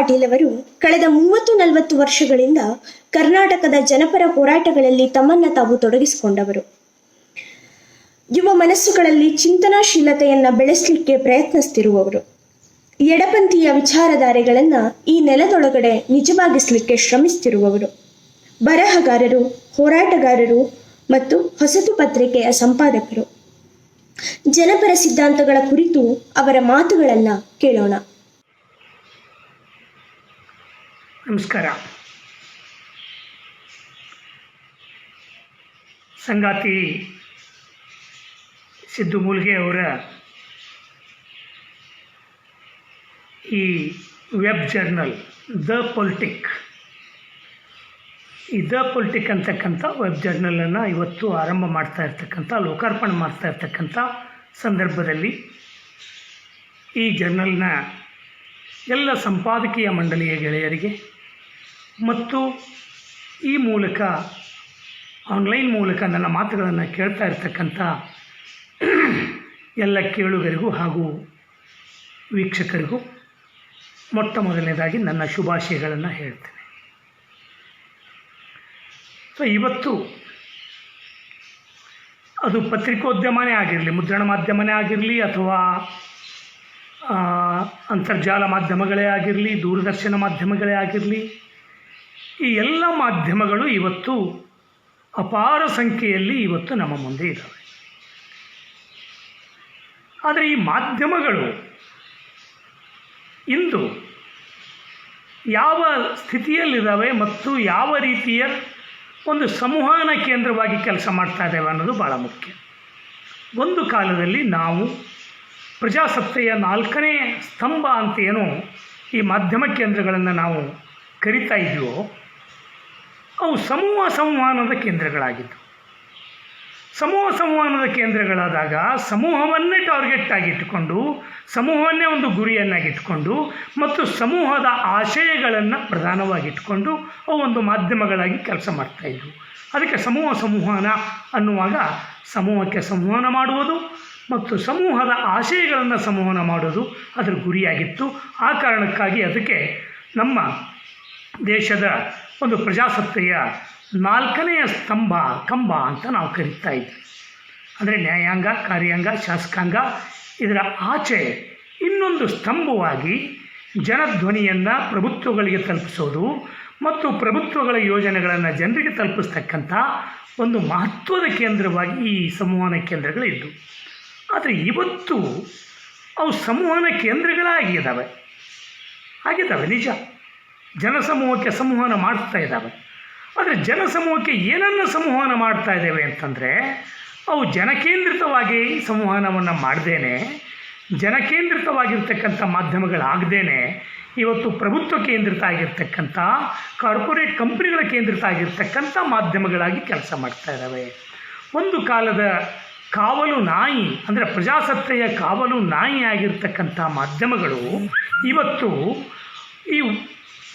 ಪಾಟೀಲ್ ಅವರು ಕಳೆದ ಮೂವತ್ತು ನಲವತ್ತು ವರ್ಷಗಳಿಂದ ಕರ್ನಾಟಕದ ಜನಪರ ಹೋರಾಟಗಳಲ್ಲಿ ತಮ್ಮನ್ನ ತಾವು ತೊಡಗಿಸಿಕೊಂಡವರು. ಯುವ ಮನಸ್ಸುಗಳಲ್ಲಿ ಚಿಂತನಾಶೀಲತೆಯನ್ನ ಬೆಳೆಸಲಿಕ್ಕೆ ಪ್ರಯತ್ನಿಸ್ತಿರುವವರು. ಎಡಪಂಥೀಯ ವಿಚಾರಧಾರೆಗಳನ್ನ ಈ ನೆಲದೊಳಗಡೆ ನಿಜವಾಗಿಸಲಿಕ್ಕೆ ಶ್ರಮಿಸುತ್ತಿರುವವರು ಬರಹಗಾರರು, ಹೋರಾಟಗಾರರು ಮತ್ತು ಹೊಸತು ಪತ್ರಿಕೆಯ ಸಂಪಾದಕರು. ಜನಪರ ಸಿದ್ಧಾಂತಗಳ ಕುರಿತು ಅವರ ಮಾತುಗಳನ್ನ ಕೇಳೋಣ. ನಮಸ್ಕಾರ. ಸಂಗಾತಿ ಸಿದ್ದು ಮೂಲ್ಗೆ ಅವರ ಈ ವೆಬ್ ಜರ್ನಲ್ ದ ಪೊಲಿಟಿಕ್. ಈ ದ ಪೊಲಿಟಿಕ್ ಅಂತಕ್ಕಂಥ ವೆಬ್ ಜರ್ನಲನ್ನು ಇವತ್ತು ಆರಂಭ ಮಾಡ್ತಾ ಇರ್ತಕ್ಕಂಥ, ಲೋಕಾರ್ಪಣೆ ಮಾಡ್ತಾ ಇರ್ತಕ್ಕಂಥ ಸಂದರ್ಭದಲ್ಲಿ ಈ ಜರ್ನಲ್ನ ಎಲ್ಲ ಸಂಪಾದಕೀಯ ಮಂಡಳಿಯ ಗೆಳೆಯರಿಗೆ ಮತ್ತು ಈ ಮೂಲಕ ಆನ್ಲೈನ್ ಮೂಲಕ ನನ್ನ ಮಾತುಗಳನ್ನು ಕೇಳ್ತಾ ಇರ್ತಕ್ಕಂಥ ಎಲ್ಲ ಕೇಳುಗರಿಗೂ ಹಾಗೂ ವೀಕ್ಷಕರಿಗೂ ಮೊಟ್ಟ ಮೊದಲನೇದಾಗಿ ನನ್ನ ಶುಭಾಶಯಗಳನ್ನು ಹೇಳ್ತೇನೆ. ಸೊ ಇವತ್ತು ಅದು ಪತ್ರಿಕೋದ್ಯಮನೇ ಆಗಿರಲಿ, ಮುದ್ರಣ ಮಾಧ್ಯಮನೇ ಆಗಿರಲಿ ಅಥವಾ ಅಂತರ್ಜಾಲ ಮಾಧ್ಯಮಗಳೇ ಆಗಿರಲಿ, ದೂರದರ್ಶನ ಮಾಧ್ಯಮಗಳೇ ಆಗಿರಲಿ ಈ ಎಲ್ಲ ಮಾಧ್ಯಮಗಳು ಇವತ್ತು ಅಪಾರ ಸಂಖ್ಯೆಯಲ್ಲಿ ಇವತ್ತು ನಮ್ಮ ಮುಂದೆ ಇದ್ದಾವೆ. ಆದರೆ ಈ ಮಾಧ್ಯಮಗಳು ಇಂದು ಯಾವ ಸ್ಥಿತಿಯಲ್ಲಿದ್ದಾವೆ ಮತ್ತು ಯಾವ ರೀತಿಯ ಒಂದು ಸಂವಹನ ಕೇಂದ್ರವಾಗಿ ಕೆಲಸ ಮಾಡ್ತಾ ಇದ್ದೇವೆ ಅನ್ನೋದು ಭಾಳ ಮುಖ್ಯ. ಒಂದು ಕಾಲದಲ್ಲಿ ನಾವು ಪ್ರಜಾಸತ್ತೆಯ ನಾಲ್ಕನೇ ಸ್ತಂಭ ಅಂತ ಏನು ಈ ಮಾಧ್ಯಮ ಕೇಂದ್ರಗಳನ್ನು ನಾವು ಕರಿತಾ ಇದ್ವೋ ಅವು ಸಮೂಹ ಸಂವಹನದ ಕೇಂದ್ರಗಳಾಗಿದ್ದವು ಸಮೂಹ ಸಂವಹನದ ಕೇಂದ್ರಗಳಾದಾಗ ಸಮೂಹವನ್ನೇ ಟಾರ್ಗೆಟ್ ಆಗಿಟ್ಟುಕೊಂಡು ಸಮೂಹವನ್ನೇ ಒಂದು ಗುರಿಯನ್ನಾಗಿಟ್ಟುಕೊಂಡು ಮತ್ತು ಸಮೂಹದ ಆಶಯಗಳನ್ನು ಪ್ರಧಾನವಾಗಿಟ್ಟುಕೊಂಡು ಅವು ಒಂದು ಮಾಧ್ಯಮಗಳಾಗಿ ಕೆಲಸ ಮಾಡ್ತಾಯಿದ್ರು ಅದಕ್ಕೆ ಸಮೂಹ ಸಂವಹನ ಅನ್ನುವಾಗ ಸಮೂಹಕ್ಕೆ ಸಂವಹನ ಮಾಡುವುದು ಮತ್ತು ಸಮೂಹದ ಆಶಯಗಳನ್ನು ಸಂವಹನ ಮಾಡೋದು ಅದರ ಗುರಿಯಾಗಿತ್ತು. ಆ ಕಾರಣಕ್ಕಾಗಿ ಅದಕ್ಕೆ ನಮ್ಮ ದೇಶದ ಒಂದು ಪ್ರಜಾಸತ್ತೆಯ ನಾಲ್ಕನೆಯ ಸ್ತಂಭ, ಕಂಬ ಅಂತ ನಾವು ಕರೀತಾ ಇದ್ವಿ. ಅಂದರೆ ನ್ಯಾಯಾಂಗ, ಕಾರ್ಯಾಂಗ, ಶಾಸಕಾಂಗ, ಇದರ ಆಚೆ ಇನ್ನೊಂದು ಸ್ತಂಭವಾಗಿ ಜನಧ್ವನಿಯನ್ನು ಪ್ರಭುತ್ವಗಳಿಗೆ ತಲುಪಿಸೋದು ಮತ್ತು ಪ್ರಭುತ್ವಗಳ ಯೋಜನೆಗಳನ್ನು ಜನರಿಗೆ ತಲುಪಿಸ್ತಕ್ಕಂಥ ಒಂದು ಮಹತ್ವದ ಕೇಂದ್ರವಾಗಿ ಈ ಸಂವಹನ ಕೇಂದ್ರಗಳಿದ್ದವು ಆದರೆ ಇವತ್ತು ಅವು ಸಂವಹನ ಕೇಂದ್ರಗಳಾಗಿದ್ದಾವೆ ಆಗಿದ್ದಾವೆ ನಿಜ. ಜನಸಮೂಹಕ್ಕೆ ಸಂವಹನ ಮಾಡ್ತಾ ಇದ್ದಾವೆ. ಆದರೆ ಜನಸಮೂಹಕ್ಕೆ ಏನನ್ನು ಸಂವಹನ ಮಾಡ್ತಾ ಇದ್ದೇವೆ ಅಂತಂದರೆ, ಅವು ಜನಕೇಂದ್ರಿತವಾಗಿ ಸಂವಹನವನ್ನು ಮಾಡ್ದೇನೆ, ಜನಕೇಂದ್ರಿತವಾಗಿರ್ತಕ್ಕಂಥ ಮಾಧ್ಯಮಗಳಾಗದೇನೆ, ಇವತ್ತು ಪ್ರಭುತ್ವ ಕೇಂದ್ರಿತ ಆಗಿರ್ತಕ್ಕಂಥ, ಕಾರ್ಪೊರೇಟ್ ಕಂಪ್ನಿಗಳ ಕೇಂದ್ರಿತ ಆಗಿರ್ತಕ್ಕಂಥ ಮಾಧ್ಯಮಗಳಾಗಿ ಕೆಲಸ ಮಾಡ್ತಾ ಇದ್ದಾವೆ. ಒಂದು ಕಾಲದ ಕಾವಲು ನಾಯಿ, ಅಂದರೆ ಪ್ರಜಾಸತ್ತೆಯ ಕಾವಲು ನಾಯಿ ಆಗಿರ್ತಕ್ಕಂಥ ಮಾಧ್ಯಮಗಳು, ಇವತ್ತು ಈ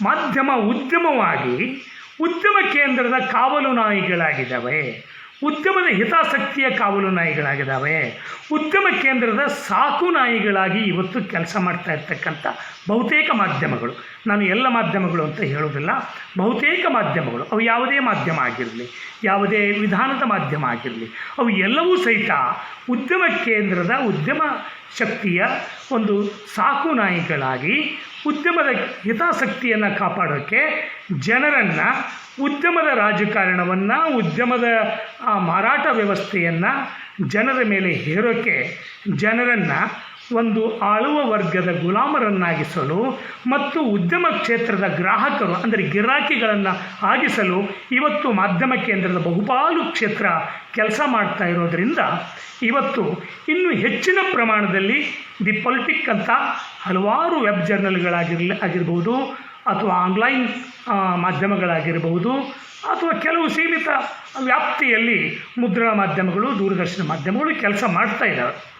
ಮಾಧ್ಯಮ ಉದ್ಯಮವಾಗಿ ಉದ್ಯಮ ಕೇಂದ್ರದ ಕಾವಲು ನಾಯಿಗಳಾಗಿದ್ದಾವೆ. ಉದ್ಯಮದ ಹಿತಾಸಕ್ತಿಯ ಕಾವಲು ನಾಯಿಗಳಾಗಿದ್ದಾವೆ. ಉದ್ಯಮ ಕೇಂದ್ರದ ಸಾಕು ನಾಯಿಗಳಾಗಿ ಇವತ್ತು ಕೆಲಸ ಮಾಡ್ತಾ ಇರ್ತಕ್ಕಂಥ ಬಹುತೇಕ ಮಾಧ್ಯಮಗಳು. ನಾನು ಎಲ್ಲ ಮಾಧ್ಯಮಗಳು ಅಂತ ಹೇಳೋದಿಲ್ಲ ಬಹುತೇಕ ಮಾಧ್ಯಮಗಳು. ಅವು ಯಾವುದೇ ಮಾಧ್ಯಮ ಆಗಿರಲಿ, ಯಾವುದೇ ವಿಧಾನದ ಮಾಧ್ಯಮ ಆಗಿರಲಿ, ಅವು ಎಲ್ಲವೂ ಸಹಿತ ಉದ್ಯಮ ಕೇಂದ್ರದ ಉದ್ಯಮ ಶಕ್ತಿಯ ಒಂದು ಸಾಕು ನಾಯಿಗಳಾಗಿ ಉದ್ಯಮದ ಹಿತಾಸಕ್ತಿಯನ್ನು ಕಾಪಾಡೋಕ್ಕೆ ಜನರನ್ನು ಉದ್ಯಮದ ರಾಜಕಾರಣವನ್ನು ಉದ್ಯಮದ ಆ, ಮಾರಾಟ ವ್ಯವಸ್ಥೆಯನ್ನು ಜನರ ಮೇಲೆ ಹೇರೋಕ್ಕೆ ಜನರನ್ನು ಒಂದು ಆಳುವ ವರ್ಗದ ಗುಲಾಮರನ್ನಾಗಿಸಲು ಮತ್ತು ಉದ್ಯಮ ಕ್ಷೇತ್ರದ ಗ್ರಾಹಕರು, ಅಂದರೆ ಗಿರಾಕಿಗಳನ್ನು ಆಗಿಸಲು ಇವತ್ತು ಮಾಧ್ಯಮ ಕೇಂದ್ರದ ಬಹುಪಾಲು ಕ್ಷೇತ್ರ ಕೆಲಸ ಮಾಡ್ತಾ ಇರೋದರಿಂದ ಇವತ್ತು ಇನ್ನೂ ಹೆಚ್ಚಿನ ಪ್ರಮಾಣದಲ್ಲಿ ದಿ ಪೊಲಿಟಿಕ್ ಅಂತ ಹಲವಾರು ವೆಬ್ ಜರ್ನಲ್ಗಳಾಗಿರಲಿ, ಆಗಿರ್ಬೋದು ಅಥವಾ ಆನ್ಲೈನ್ ಮಾಧ್ಯಮಗಳಾಗಿರಬಹುದು ಅಥವಾ ಕೆಲವು ಸೀಮಿತ ವ್ಯಾಪ್ತಿಯಲ್ಲಿ ಮುದ್ರಣ ಮಾಧ್ಯಮಗಳು, ದೂರದರ್ಶನ ಮಾಧ್ಯಮಗಳು ಕೆಲಸ ಮಾಡ್ತಾ ಇದ್ದಾವೆ.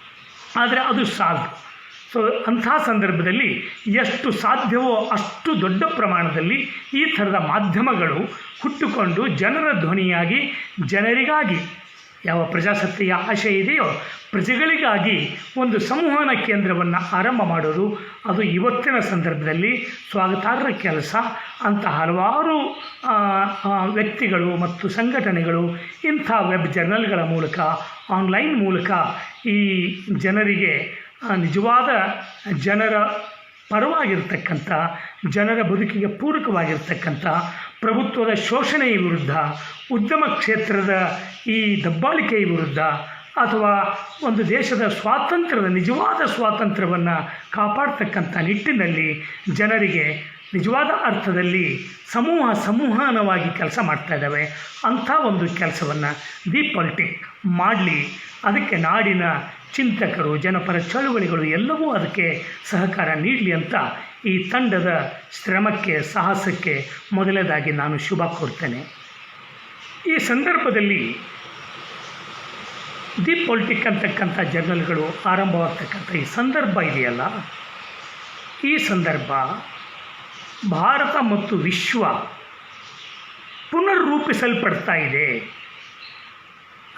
ಆದರೆ ಅದು ಸಾಲದು ಸೊ ಅಂಥ ಸಂದರ್ಭದಲ್ಲಿ ಎಷ್ಟು ಸಾಧ್ಯವೋ ಅಷ್ಟು ದೊಡ್ಡ ಪ್ರಮಾಣದಲ್ಲಿ ಈ ಥರದ ಮಾಧ್ಯಮಗಳು ಹುಟ್ಟುಕೊಂಡು ಜನರ ಧ್ವನಿಯಾಗಿ, ಜನರಿಗಾಗಿ ಯಾವ ಪ್ರಜಾಸತ್ತೆಯ ಆಶೆ ಇದೆಯೋ ಪ್ರಜೆಗಳಿಗಾಗಿ ಒಂದು ಸಂವಹನ ಕೇಂದ್ರವನ್ನು ಆರಂಭ ಮಾಡೋದು ಅದು ಇವತ್ತಿನ ಸಂದರ್ಭದಲ್ಲಿ ಸ್ವಾಗತಾರ್ಹ ಕೆಲಸ. ಅಂತ ಹಲವಾರು ವ್ಯಕ್ತಿಗಳು ಮತ್ತು ಸಂಘಟನೆಗಳು ಇಂಥ ವೆಬ್ ಜರ್ನಲ್ಗಳ ಮೂಲಕ, ಆನ್ಲೈನ್ ಮೂಲಕ ಈ ಜನರಿಗೆ ನಿಜವಾದ ಜನರ ಪರವಾಗಿರ್ತಕ್ಕಂಥ, ಜನರ ಬದುಕಿಗೆ ಪೂರಕವಾಗಿರ್ತಕ್ಕಂಥ, ಪ್ರಭುತ್ವದ ಶೋಷಣೆಯ ವಿರುದ್ಧ, ಉದ್ಯಮ ಕ್ಷೇತ್ರದ ಈ ದಬ್ಬಾಳಿಕೆಯ ವಿರುದ್ಧ ಅಥವಾ ಒಂದು ದೇಶದ ಸ್ವಾತಂತ್ರ್ಯದ ನಿಜವಾದ ಸ್ವಾತಂತ್ರ್ಯವನ್ನು ಕಾಪಾಡ್ತಕ್ಕಂಥ ನಿಟ್ಟಿನಲ್ಲಿ ಜನರಿಗೆ ನಿಜವಾದ ಅರ್ಥದಲ್ಲಿ ಸಮೂಹ ಸಮೂಹನವಾಗಿ ಕೆಲಸ ಮಾಡ್ತಾ ಇದ್ದಾವೆ. ಅಂಥ ಒಂದು ಕೆಲಸವನ್ನು ದಿ ಪೊಲಿಟಿಕ್ ಮಾಡಲಿ. ಅದಕ್ಕೆ ನಾಡಿನ ಚಿಂತಕರು, ಜನಪರ ಚಳುವಳಿಗಳು ಎಲ್ಲವೂ ಅದಕ್ಕೆ ಸಹಕಾರ ನೀಡಲಿ ಅಂತ ಈ ತಂಡದ ಶ್ರಮಕ್ಕೆ, ಸಾಹಸಕ್ಕೆ ಮೊದಲನೇದಾಗಿ ನಾನು ಶುಭ ಕೋರ್ತೇನೆ. ಈ ಸಂದರ್ಭದಲ್ಲಿ ದಿ ಪೊಲಿಟಿಕ್ ಅಂತಕ್ಕಂಥ ಜರ್ನಲ್ಗಳು ಆರಂಭವಾಗ್ತಕ್ಕಂಥ ಈ ಸಂದರ್ಭ ಇದೆಯಲ್ಲ? ಈ ಸಂದರ್ಭ ಭಾರತ ಮತ್ತು ವಿಶ್ವ ಪುನರ್ರೂಪಿಸಲ್ಪಡ್ತಾ ಇದೆ.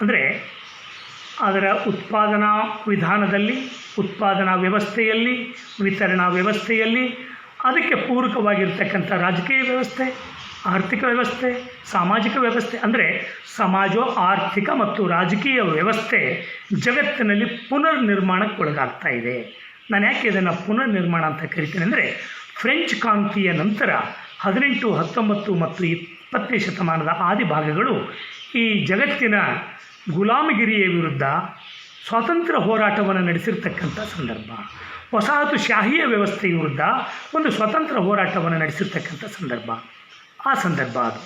ಅಂದರೆ ಅದರ ಉತ್ಪಾದನಾ ವಿಧಾನದಲ್ಲಿ, ಉತ್ಪಾದನಾ ವ್ಯವಸ್ಥೆಯಲ್ಲಿ, ವಿತರಣಾ ವ್ಯವಸ್ಥೆಯಲ್ಲಿ, ಅದಕ್ಕೆ ಪೂರಕವಾಗಿರ್ತಕ್ಕಂಥ ರಾಜಕೀಯ ವ್ಯವಸ್ಥೆ ಆರ್ಥಿಕ ವ್ಯವಸ್ಥೆ, ಸಾಮಾಜಿಕ ವ್ಯವಸ್ಥೆ, ಅಂದರೆ ಸಮಾಜೋ ಆರ್ಥಿಕ ಮತ್ತು ರಾಜಕೀಯ ವ್ಯವಸ್ಥೆ ಜಗತ್ತಿನಲ್ಲಿ ಪುನರ್ ನಿರ್ಮಾಣಕ್ಕೊಳಗಾಗ್ತಾ ಇದೆ. ನಾನು ಯಾಕೆ ಇದನ್ನು ಪುನರ್ ನಿರ್ಮಾಣ ಅಂತ ಕರಿತೀನಿ ಅಂದರೆ, ಫ್ರೆಂಚ್ ಕ್ರಾಂತಿಯ ನಂತರ ಹದಿನೆಂಟು, ಹತ್ತೊಂಬತ್ತು ಮತ್ತು ಇಪ್ಪತ್ತನೇ ಶತಮಾನದ ಆದಿ ಭಾಗಗಳು ಈ ಜಗತ್ತಿನ ಗುಲಾಮಗಿರಿಯ ವಿರುದ್ಧ ಸ್ವಾತಂತ್ರ್ಯ ಹೋರಾಟವನ್ನು ನಡೆಸಿರ್ತಕ್ಕಂಥ ಸಂದರ್ಭ. ವಸಾಹತು ಶಾಹಿಯ ವ್ಯವಸ್ಥೆಯ ವಿರುದ್ಧ ಒಂದು ಸ್ವತಂತ್ರ ಹೋರಾಟವನ್ನು ನಡೆಸಿರ್ತಕ್ಕಂಥ ಸಂದರ್ಭ. ಆ ಸಂದರ್ಭ ಅದು.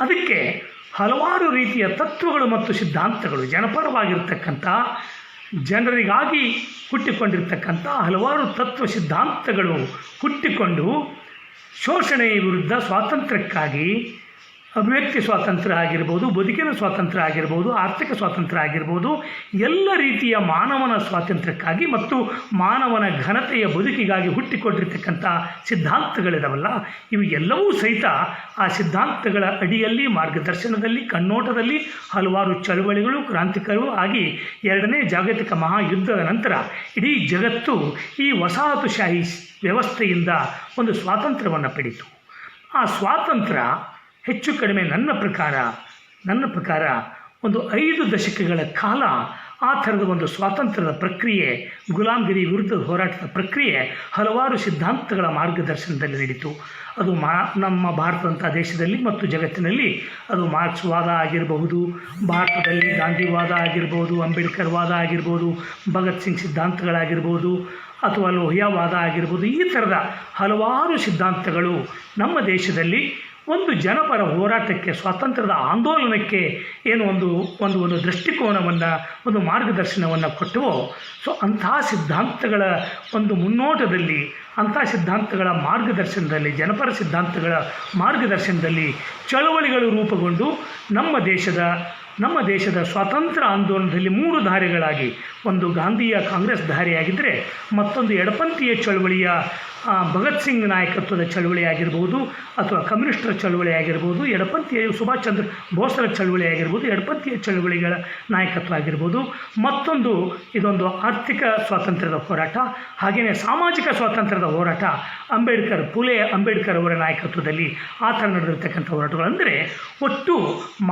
ಅದಕ್ಕೆ ಹಲವಾರು ರೀತಿಯ ತತ್ವಗಳು ಮತ್ತು ಸಿದ್ಧಾಂತಗಳು ಜನಪರವಾಗಿರ್ತಕ್ಕಂಥ, ಜನರಿಗಾಗಿ ಹುಟ್ಟಿಕೊಂಡಿರ್ತಕ್ಕಂಥ ಹಲವಾರು ತತ್ವ ಸಿದ್ಧಾಂತಗಳು ಹುಟ್ಟಿಕೊಂಡು ಶೋಷಣೆಯ ವಿರುದ್ಧ ಸ್ವಾತಂತ್ರ್ಯಕ್ಕಾಗಿ ಅಭಿವ್ಯಕ್ತಿ ಸ್ವಾತಂತ್ರ್ಯ ಆಗಿರ್ಬೋದು, ಬದುಕಿನ ಸ್ವಾತಂತ್ರ್ಯ ಆಗಿರ್ಬೋದು, ಆರ್ಥಿಕ ಸ್ವಾತಂತ್ರ್ಯ ಆಗಿರ್ಬೋದು, ಎಲ್ಲ ರೀತಿಯ ಮಾನವನ ಸ್ವಾತಂತ್ರ್ಯಕ್ಕಾಗಿ ಮತ್ತು ಮಾನವನ ಘನತೆಯ ಬದುಕಿಗಾಗಿ ಹುಟ್ಟಿಕೊಂಡಿರ್ತಕ್ಕಂಥ ಸಿದ್ಧಾಂತಗಳಿದಾವಲ್ಲ ಇವು ಎಲ್ಲವೂ ಸಹಿತ ಆ ಸಿದ್ಧಾಂತಗಳ ಅಡಿಯಲ್ಲಿ, ಮಾರ್ಗದರ್ಶನದಲ್ಲಿ, ಕಣ್ಣೋಟದಲ್ಲಿ ಹಲವಾರು ಚಳುವಳಿಗಳು, ಕ್ರಾಂತಿಕರು ಆಗಿ ಎರಡನೇ ಜಾಗತಿಕ ಮಹಾಯುದ್ಧದ ನಂತರ ಇಡೀ ಜಗತ್ತು ಈ ವಸಾಹತುಶಾಹಿ ವ್ಯವಸ್ಥೆಯಿಂದ ಒಂದು ಸ್ವಾತಂತ್ರ್ಯವನ್ನು ಪಡೀತು ಆ ಸ್ವಾತಂತ್ರ್ಯ ಹೆಚ್ಚು ಕಡಿಮೆ ನನ್ನ ಪ್ರಕಾರ ನನ್ನ ಪ್ರಕಾರ ಒಂದು ಐದು ದಶಕಗಳ ಕಾಲ ಆ ಥರದ ಒಂದು ಸ್ವಾತಂತ್ರ್ಯದ ಪ್ರಕ್ರಿಯೆ ಗುಲಾಮಗಿರಿ ವಿರುದ್ಧದ ಹೋರಾಟದ ಪ್ರಕ್ರಿಯೆ ಹಲವಾರು ಸಿದ್ಧಾಂತಗಳ ಮಾರ್ಗದರ್ಶನದಲ್ಲಿ ನಡೀತು ಅದು ಮಾ, ನಮ್ಮ ಭಾರತದಂಥ ದೇಶದಲ್ಲಿ ಮತ್ತು ಜಗತ್ತಿನಲ್ಲಿ ಅದು ಮಾರ್ಕ್ಸ್ ವಾದ ಆಗಿರಬಹುದು, ಭಾರತದಲ್ಲಿ ಗಾಂಧಿವಾದ ಆಗಿರ್ಬೋದು ಅಂಬೇಡ್ಕರ್ ವಾದ ಆಗಿರ್ಬೋದು ಭಗತ್ ಸಿಂಗ್ ಸಿದ್ಧಾಂತಗಳಾಗಿರ್ಬೋದು ಅಥವಾ ಲೋಹಿಯಾವಾದ ಆಗಿರ್ಬೋದು ಈ ಥರದ ಹಲವಾರು ಸಿದ್ಧಾಂತಗಳು ನಮ್ಮ ದೇಶದಲ್ಲಿ ಒಂದು ಜನಪರ ಹೋರಾಟಕ್ಕೆ, ಸ್ವಾತಂತ್ರ್ಯದ ಆಂದೋಲನಕ್ಕೆ ಏನು ಒಂದು ಒಂದು ಒಂದು ದೃಷ್ಟಿಕೋನವನ್ನು, ಒಂದು ಮಾರ್ಗದರ್ಶನವನ್ನು ಕೊಟ್ಟವೋ, ಸೊ ಅಂತಹ ಸಿದ್ಧಾಂತಗಳ ಒಂದು ಮುನ್ನೋಟದಲ್ಲಿ ಅಂಥ ಸಿದ್ಧಾಂತಗಳ ಮಾರ್ಗದರ್ಶನದಲ್ಲಿ, ಜನಪರ ಸಿದ್ಧಾಂತಗಳ ಮಾರ್ಗದರ್ಶನದಲ್ಲಿ ಚಳವಳಿಗಳು ರೂಪುಗೊಂಡು ನಮ್ಮ ದೇಶದ ನಮ್ಮ ದೇಶದ ಸ್ವಾತಂತ್ರ್ಯ ಆಂದೋಲನದಲ್ಲಿ ಮೂರು ಧಾರೆಗಳಾಗಿ, ಒಂದು ಗಾಂಧಿಯ ಕಾಂಗ್ರೆಸ್ ಧಾರೆಯಾಗಿದ್ದರೆ ಮತ್ತೊಂದು ಎಡಪಂಥೀಯ ಚಳವಳಿಯ ಭಗತ್ ಸಿಂಗ್ ನಾಯಕತ್ವದ ಚಳವಳಿ ಆಗಿರ್ಬೋದು ಅಥವಾ ಕಮ್ಯುನಿಸ್ಟರ ಚಳವಳಿ ಆಗಿರ್ಬೋದು ಎಡಪಂಥೀಯ ಸುಭಾಷ್ ಚಂದ್ರ ಬೋಸರ ಚಳವಳಿ ಆಗಿರ್ಬೋದು ಎಡಪಂಥೀಯ ಚಳವಳಿಗಳ ನಾಯಕತ್ವ ಆಗಿರ್ಬೋದು. ಮತ್ತೊಂದು ಇದೊಂದು ಆರ್ಥಿಕ ಸ್ವಾತಂತ್ರ್ಯದ ಹೋರಾಟ, ಹಾಗೆಯೇ ಸಾಮಾಜಿಕ ಸ್ವಾತಂತ್ರ್ಯದ ಹೋರಾಟ. ಅಂಬೇಡ್ಕರ್, ಪುಲೆ ಅಂಬೇಡ್ಕರ್ ಅವರ ನಾಯಕತ್ವದಲ್ಲಿ ಆ ಥರ ನಡೆದಿರ್ತಕ್ಕಂಥ ಹೋರಾಟಗಳು ಅಂದರೆ ಒಟ್ಟು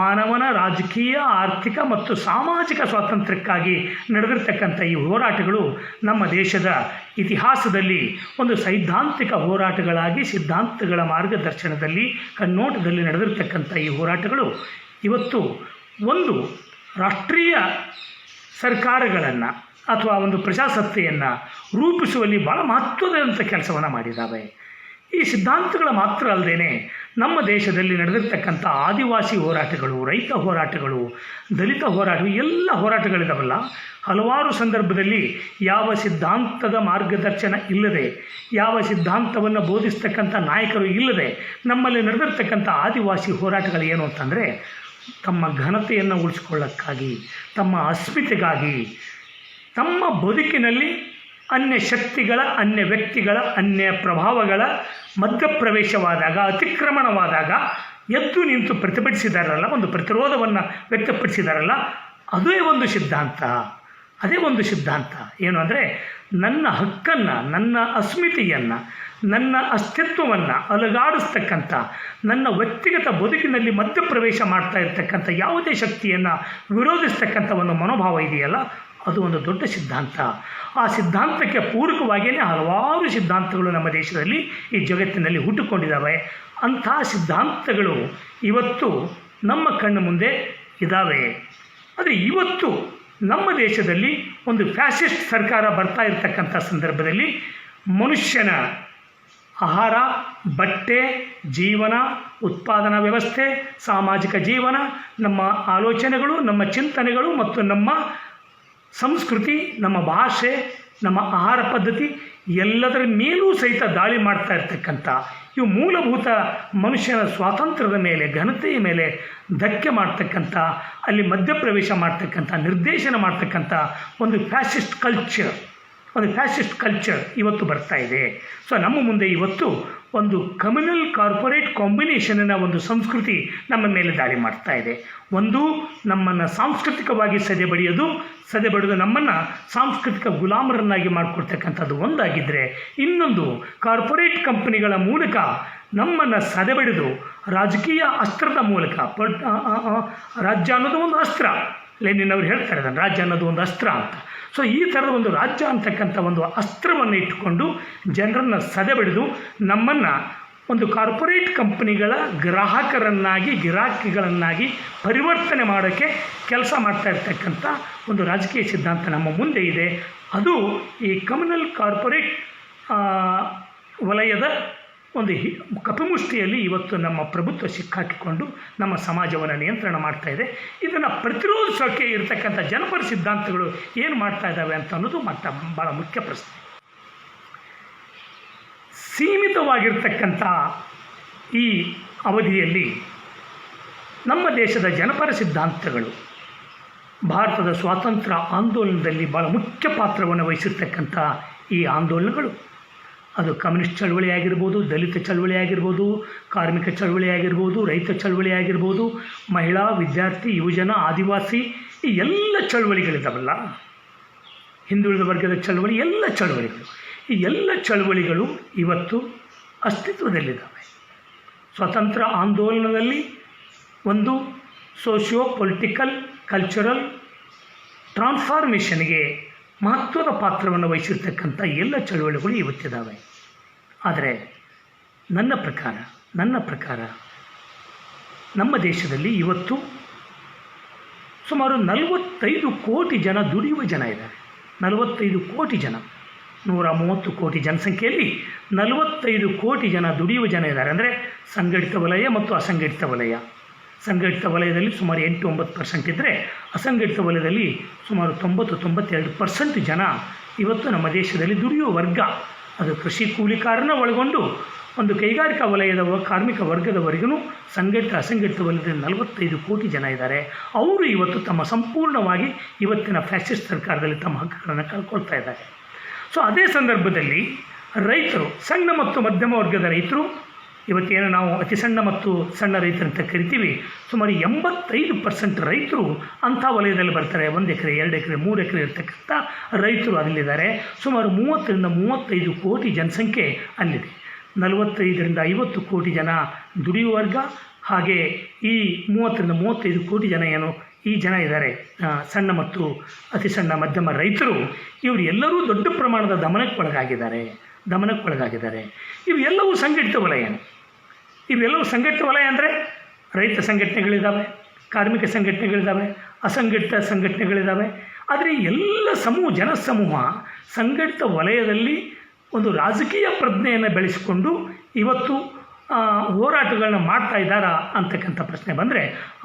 ಮಾನವನ ರಾಜಕೀಯ, ಆರ್ಥಿಕ ಮತ್ತು ಸಾಮಾಜಿಕ ಸ್ವಾತಂತ್ರ್ಯಕ್ಕಾಗಿ ನಡೆದಿರ್ತಕ್ಕಂಥ ಈ ಹೋರಾಟಗಳು ನಮ್ಮ ದೇಶದ ಇತಿಹಾಸದಲ್ಲಿ ಒಂದು ಸೈದ್ಧಾಂತಿಕ ಹೋರಾಟಗಳಾಗಿ ಸಿದ್ಧಾಂತಗಳ ಮಾರ್ಗದರ್ಶನದಲ್ಲಿ ಕಣ್ಣೋಟದಲ್ಲಿ ನಡೆದಿರ್ತಕ್ಕಂಥ ಈ ಹೋರಾಟಗಳು ಇವತ್ತು ಒಂದು ರಾಷ್ಟ್ರೀಯ ಸರ್ಕಾರಗಳನ್ನು ಅಥವಾ ಒಂದು ಪ್ರಜಾಸತ್ತೆಯನ್ನು ರೂಪಿಸುವಲ್ಲಿ ಭಾಳ ಮಹತ್ವದಂಥ ಕೆಲಸವನ್ನು ಮಾಡಿದ್ದಾವೆ. ಈ ಸಿದ್ಧಾಂತಗಳ ಮಾತ್ರ ಅಲ್ಲದೇ ನಮ್ಮ ದೇಶದಲ್ಲಿ ನಡೆದಿರ್ತಕ್ಕಂಥ ಆದಿವಾಸಿ ಹೋರಾಟಗಳು, ರೈತ ಹೋರಾಟಗಳು, ದಲಿತ ಹೋರಾಟ ಎಲ್ಲ ಹೋರಾಟಗಳಿದಾವಲ್ಲ, ಹಲವಾರು ಸಂದರ್ಭದಲ್ಲಿ ಯಾವ ಸಿದ್ಧಾಂತದ ಮಾರ್ಗದರ್ಶನ ಇಲ್ಲದೆ, ಯಾವ ಸಿದ್ಧಾಂತವನ್ನು ಬೋಧಿಸ್ತಕ್ಕಂಥ ನಾಯಕರು ಇಲ್ಲದೆ ನಮ್ಮಲ್ಲಿ ನಡೆದಿರ್ತಕ್ಕಂಥ ಆದಿವಾಸಿ ಹೋರಾಟಗಳು ಏನು ಅಂತಂದರೆ ತಮ್ಮ ಘನತೆಯನ್ನು ಉಳಿಸ್ಕೊಳ್ಳೋಕ್ಕಾಗಿ, ತಮ್ಮ ಅಸ್ಮಿತೆಗಾಗಿ, ತಮ್ಮ ಬದುಕಿನಲ್ಲಿ ಅನ್ಯ ಶಕ್ತಿಗಳ, ಅನ್ಯ ವ್ಯಕ್ತಿಗಳ, ಅನ್ಯ ಪ್ರಭಾವಗಳ ಮಧ್ಯಪ್ರವೇಶವಾದಾಗ, ಅತಿಕ್ರಮಣವಾದಾಗ ಎದ್ದು ನಿಂತು ಪ್ರತಿಭಟಿಸಿದಾರಲ್ಲ, ಒಂದು ಪ್ರತಿರೋಧವನ್ನು ವ್ಯಕ್ತಪಡಿಸಿದಾರಲ್ಲ, ಅದೇ ಒಂದು ಸಿದ್ಧಾಂತ. ಅದೇ ಒಂದು ಸಿದ್ಧಾಂತ. ಏನು ಅಂದರೆ, ನನ್ನ ಹಕ್ಕನ್ನು, ನನ್ನ ಅಸ್ಮಿತೆಯನ್ನು, ನನ್ನ ಅಸ್ತಿತ್ವವನ್ನು ಅಲುಗಾಡಿಸ್ತಕ್ಕಂಥ, ನನ್ನ ವ್ಯಕ್ತಿಗತ ಬದುಕಿನಲ್ಲಿ ಮಧ್ಯಪ್ರವೇಶ ಮಾಡ್ತಾ ಇರ್ತಕ್ಕಂಥ ಯಾವುದೇ ಶಕ್ತಿಯನ್ನು ವಿರೋಧಿಸ್ತಕ್ಕಂಥ ಒಂದು ಮನೋಭಾವ ಇದೆಯಲ್ಲ ಅದು ಒಂದು ದೊಡ್ಡ ಸಿದ್ಧಾಂತ. ಆ ಸಿದ್ಧಾಂತಕ್ಕೆ ಪೂರಕವಾಗಿಯೇ ಹಲವಾರು ಸಿದ್ಧಾಂತಗಳು ನಮ್ಮ ದೇಶದಲ್ಲಿ ಈ ಜಗತ್ತಿನಲ್ಲಿ ಹುಟ್ಟುಕೊಂಡಿದ್ದಾವೆ. ಅಂಥ ಸಿದ್ಧಾಂತಗಳು ಇವತ್ತು ನಮ್ಮ ಕಣ್ಣು ಮುಂದೆ ಇದ್ದಾವೆ. ಆದರೆ ಇವತ್ತು ನಮ್ಮ ದೇಶದಲ್ಲಿ ಒಂದು ಫ್ಯಾಸಿಸ್ಟ್ ಸರ್ಕಾರ ಬರ್ತಾ ಇರತಕ್ಕಂಥ ಸಂದರ್ಭದಲ್ಲಿ ಮನುಷ್ಯನ ಆಹಾರ, ಬಟ್ಟೆ, ಜೀವನ, ಉತ್ಪಾದನಾ ವ್ಯವಸ್ಥೆ, ಸಾಮಾಜಿಕ ಜೀವನ, ನಮ್ಮ ಆಲೋಚನೆಗಳು, ನಮ್ಮ ಚಿಂತನೆಗಳು ಮತ್ತು ನಮ್ಮ ಸಂಸ್ಕೃತಿ, ನಮ್ಮ ಭಾಷೆ, ನಮ್ಮ ಆಹಾರ ಪದ್ಧತಿ ಎಲ್ಲದರ ಮೇಲೂ ಸಹಿತ ದಾಳಿ ಮಾಡ್ತಾ ಇರ್ತಕ್ಕಂಥ ಇವು ಮೂಲಭೂತ ಮನುಷ್ಯನ ಸ್ವಾತಂತ್ರ್ಯದ ಮೇಲೆ, ಘನತೆಯ ಮೇಲೆ ಧಕ್ಕೆ ಮಾಡ್ತಕ್ಕಂಥ, ಅಲ್ಲಿ ಮಧ್ಯಪ್ರವೇಶ ಮಾಡ್ತಕ್ಕಂಥ, ನಿರ್ದೇಶನ ಮಾಡ್ತಕ್ಕಂಥ ಒಂದು ಫ್ಯಾಸಿಸ್ಟ್ ಕಲ್ಚರ್ ಒಂದು ಫ್ಯಾಸಿಸ್ಟ್ ಕಲ್ಚರ್ ಇವತ್ತು ಬರ್ತಾ ಇದೆ. ಸೊ ನಮ್ಮ ಮುಂದೆ ಇವತ್ತು ಒಂದು ಕಮ್ಯುನಲ್ ಕಾರ್ಪೊರೇಟ್ ಕಾಂಬಿನೇಷನ್ನ ಒಂದು ಸಂಸ್ಕೃತಿ ನಮ್ಮ ಮೇಲೆ ದಾಳಿ ಮಾಡ್ತಾ ಇದೆ. ಒಂದು, ನಮ್ಮನ್ನು ಸಾಂಸ್ಕೃತಿಕವಾಗಿ ಸದೆಬಡಿಯೋದು ಸದೆಬಡಿದು ನಮ್ಮನ್ನು ಸಾಂಸ್ಕೃತಿಕ ಗುಲಾಮರನ್ನಾಗಿ ಮಾಡಿಕೊಡ್ತಕ್ಕಂಥದ್ದು ಒಂದಾಗಿದ್ದರೆ ಇನ್ನೊಂದು ಕಾರ್ಪೊರೇಟ್ ಕಂಪನಿಗಳ ಮೂಲಕ ನಮ್ಮನ್ನು ಸದೆಬಡಿದು ರಾಜಕೀಯ ಅಸ್ತ್ರದ ಮೂಲಕ ರಾಜ್ಯ ಅನ್ನೋದು ಒಂದು ಅಸ್ತ್ರ. ಲೆನಿನ್ ಅವ್ರು ಹೇಳ್ತಾರೆ ಅದನ್ನು ರಾಜ್ಯ ಅನ್ನೋದು ಒಂದು ಅಸ್ತ್ರ ಅಂತ. ಸೊ ಈ ಥರದ ಒಂದು ರಾಜ್ಯ ಅಂತಕ್ಕಂಥ ಒಂದು ಅಸ್ತ್ರವನ್ನು ಇಟ್ಟುಕೊಂಡು ಜನರನ್ನು ಸದೆಬಡಿದು ನಮ್ಮನ್ನು ಒಂದು ಕಾರ್ಪೊರೇಟ್ ಕಂಪನಿಗಳ ಗ್ರಾಹಕರನ್ನಾಗಿ, ಗಿರಾಕಿಗಳನ್ನಾಗಿ ಪರಿವರ್ತನೆ ಮಾಡೋಕ್ಕೆ ಕೆಲಸ ಮಾಡ್ತಾ ಇರ್ತಕ್ಕಂಥ ಒಂದು ರಾಜಕೀಯ ಸಿದ್ಧಾಂತ ನಮ್ಮ ಮುಂದೆ ಇದೆ. ಅದು ಈ ಕಮ್ಯುನಲ್ ಕಾರ್ಪೊರೇಟ್ ವಲಯದ ಒಂದು ಹಿ, ಕಪಿಮುಷ್ಟಿಯಲ್ಲಿ ಇವತ್ತು ನಮ್ಮ ಪ್ರಭುತ್ವ ಸಿಕ್ಕಾಕಿಕೊಂಡು ನಮ್ಮ ಸಮಾಜವನ್ನು ನಿಯಂತ್ರಣ ಮಾಡ್ತಾ ಇದೆ. ಇದನ್ನು ಪ್ರತಿರೋಧಿಸೋಕೆ ಇರತಕ್ಕಂಥ ಜನಪರ ಸಿದ್ಧಾಂತಗಳು ಏನು ಮಾಡ್ತಾ ಇದ್ದಾವೆ ಅಂತ ಅನ್ನೋದು ಮಟ್ಟ ಭಾಳ ಮುಖ್ಯ ಪ್ರಶ್ನೆ. ಸೀಮಿತವಾಗಿರ್ತಕ್ಕಂಥ ಈ ಅವಧಿಯಲ್ಲಿ ನಮ್ಮ ದೇಶದ ಜನಪರ ಸಿದ್ಧಾಂತಗಳು ಭಾರತದ ಸ್ವಾತಂತ್ರ್ಯ ಆಂದೋಲನದಲ್ಲಿ ಭಾಳ ಮುಖ್ಯ ಪಾತ್ರವನ್ನು ವಹಿಸಿರ್ತಕ್ಕಂಥ ಈ ಆಂದೋಲನಗಳು. ಅದು ಕಮ್ಯುನಿಸ್ಟ್ ಚಳವಳಿ ಆಗಿರ್ಬೋದು ದಲಿತ ಚಳವಳಿ ಆಗಿರ್ಬೋದು ಕಾರ್ಮಿಕ ಚಳವಳಿ ಆಗಿರ್ಬೋದು ರೈತ ಚಳವಳಿ ಆಗಿರ್ಬೋದು ಮಹಿಳಾ, ವಿದ್ಯಾರ್ಥಿ, ಯುವಜನ, ಆದಿವಾಸಿ, ಈ ಎಲ್ಲ ಚಳವಳಿಗಳಿದ್ದಾವಲ್ಲ. ಹಿಂದುಳಿದ ವರ್ಗದ ಚಳವಳಿ, ಎಲ್ಲ ಚಳವಳಿಗಳು. ಈ ಎಲ್ಲ ಚಳವಳಿಗಳು ಇವತ್ತು ಅಸ್ತಿತ್ವದಲ್ಲಿದ್ದಾವೆ. ಸ್ವತಂತ್ರ ಆಂದೋಲನದಲ್ಲಿ ಒಂದು ಸೋಷಿಯೋ ಪೊಲಿಟಿಕಲ್, ಕಲ್ಚರಲ್ ಟ್ರಾನ್ಸ್ಫಾರ್ಮೇಷನ್ಗೆ ಮಹತ್ವದ ಪಾತ್ರವನ್ನು ವಹಿಸಿರ್ತಕ್ಕಂಥ ಎಲ್ಲ ಚಳುವಳಿಗಳು ಇವತ್ತಿದ್ದಾವೆ ಆದರೆ ನನ್ನ ಪ್ರಕಾರ ನನ್ನ ಪ್ರಕಾರ ನಮ್ಮ ದೇಶದಲ್ಲಿ ಇವತ್ತು ಸುಮಾರು ನಲವತ್ತೈದು ಕೋಟಿ ಜನ ದುಡಿಯುವ ಜನ ಇದ್ದಾರೆ. ನಲವತ್ತೈದು ಕೋಟಿ ಜನ, ನೂರ ಮೂವತ್ತು ಕೋಟಿ ಜನಸಂಖ್ಯೆಯಲ್ಲಿ ನಲವತ್ತೈದು ಕೋಟಿ ಜನ ದುಡಿಯುವ ಜನ ಇದ್ದಾರೆ. ಅಂದರೆ ಸಂಘಟಿತ ವಲಯ ಮತ್ತು ಅಸಂಘಟಿತ ವಲಯ. ಸಂಘಟಿತ ವಲಯದಲ್ಲಿ ಸುಮಾರು ಎಂಟು ಒಂಬತ್ತು ಪರ್ಸೆಂಟ್ ಇದ್ದರೆ ಅಸಂಘಟಿತ ವಲಯದಲ್ಲಿ ಸುಮಾರು ತೊಂಬತ್ತು, ತೊಂಬತ್ತೆರಡು ಪರ್ಸೆಂಟ್ ಜನ ಇವತ್ತು ನಮ್ಮ ದೇಶದಲ್ಲಿ ದುಡಿಯುವ ವರ್ಗ. ಅದು ಕೃಷಿ ಕೂಲಿಕಾರನ ಒಳಗೊಂಡು ಒಂದು ಕೈಗಾರಿಕಾ ವಲಯದ ಕಾರ್ಮಿಕ ವರ್ಗದವರೆಗೂ ಸಂಘಟಿತ, ಅಸಂಘಟಿತ ವಲಯದಲ್ಲಿ ನಲವತ್ತೈದು ಕೋಟಿ ಜನ ಇದ್ದಾರೆ. ಅವರು ಇವತ್ತು ತಮ್ಮ ಸಂಪೂರ್ಣವಾಗಿ ಇವತ್ತಿನ ಫ್ಯಾಸಿಸ್ಟ್ ಸರ್ಕಾರದಲ್ಲಿ ತಮ್ಮ ಹಕ್ಕುಗಳನ್ನು ಕಳ್ಕೊಳ್ತಾ ಇದ್ದಾರೆ. ಸೊ ಅದೇ ಸಂದರ್ಭದಲ್ಲಿ ರೈತರು ಸಣ್ಣ ಮತ್ತು ಮಧ್ಯಮ ವರ್ಗದ ರೈತರು ಇವತ್ತೇನು ನಾವು ಅತಿ ಸಣ್ಣ ಮತ್ತು ಸಣ್ಣ ರೈತರಂತ ಕರಿತೀವಿ, ಸುಮಾರು ಎಂಬತ್ತೈದು ಪರ್ಸೆಂಟ್ ರೈತರು ಅಂಥ ವಲಯದಲ್ಲಿ ಬರ್ತಾರೆ. ಒಂದು ಎಕರೆ, ಎರಡು ಎಕರೆ, ಮೂರು ಎಕರೆ ಇರ್ತಕ್ಕಂಥ ರೈತರು ಅಲ್ಲಿದ್ದಾರೆ. ಸುಮಾರು ಮೂವತ್ತರಿಂದ ಮೂವತ್ತೈದು ಕೋಟಿ ಜನಸಂಖ್ಯೆ ಅಲ್ಲಿದೆ. ನಲವತ್ತೈದರಿಂದ ಐವತ್ತು ಕೋಟಿ ಜನ ದುಡಿಯುವ ವರ್ಗ, ಹಾಗೆ ಈ ಮೂವತ್ತರಿಂದ ಮೂವತ್ತೈದು ಕೋಟಿ ಜನ ಏನು, ಈ ಜನ ಇದ್ದಾರೆ. ಸಣ್ಣ ಮತ್ತು ಅತಿ ಸಣ್ಣ ಮಧ್ಯಮ ರೈತರು, ಇವರು ಎಲ್ಲರೂ ದೊಡ್ಡ ಪ್ರಮಾಣದ ದಮನಕ್ಕೊಳಗಾಗಿದ್ದಾರೆ. ದಮನಕ್ಕೊಳಗಾಗಿದ್ದಾರೆ. ಇವೆಲ್ಲವೂ ಸಂಘಟಿತ ವಲಯನೇ ಇವೆಲ್ಲವೂ ಸಂಘಟಿತ ವಲಯ ಅಂದರೆ ರೈತ ಸಂಘಟನೆಗಳಿದ್ದಾವೆ ಕಾರ್ಮಿಕ ಸಂಘಟನೆಗಳಿದ್ದಾವೆ ಅಸಂಘಟಿತ ಸಂಘಟನೆಗಳಿದ್ದಾವೆ ಆದರೆ ಎಲ್ಲ ಸಮೂಹ, ಜನಸಮೂಹ ಸಂಘಟಿತ ವಲಯದಲ್ಲಿ ಒಂದು ರಾಜಕೀಯ ಪ್ರಜ್ಞೆಯನ್ನು ಬೆಳೆಸಿಕೊಂಡು ಇವತ್ತು ಹೋರಾಟಗಳನ್ನ ಮಾಡ್ತಾ ಇದ್ದಾರಾ ಅಂತಕ್ಕಂಥ ಪ್ರಶ್ನೆ ಬಂದರೆ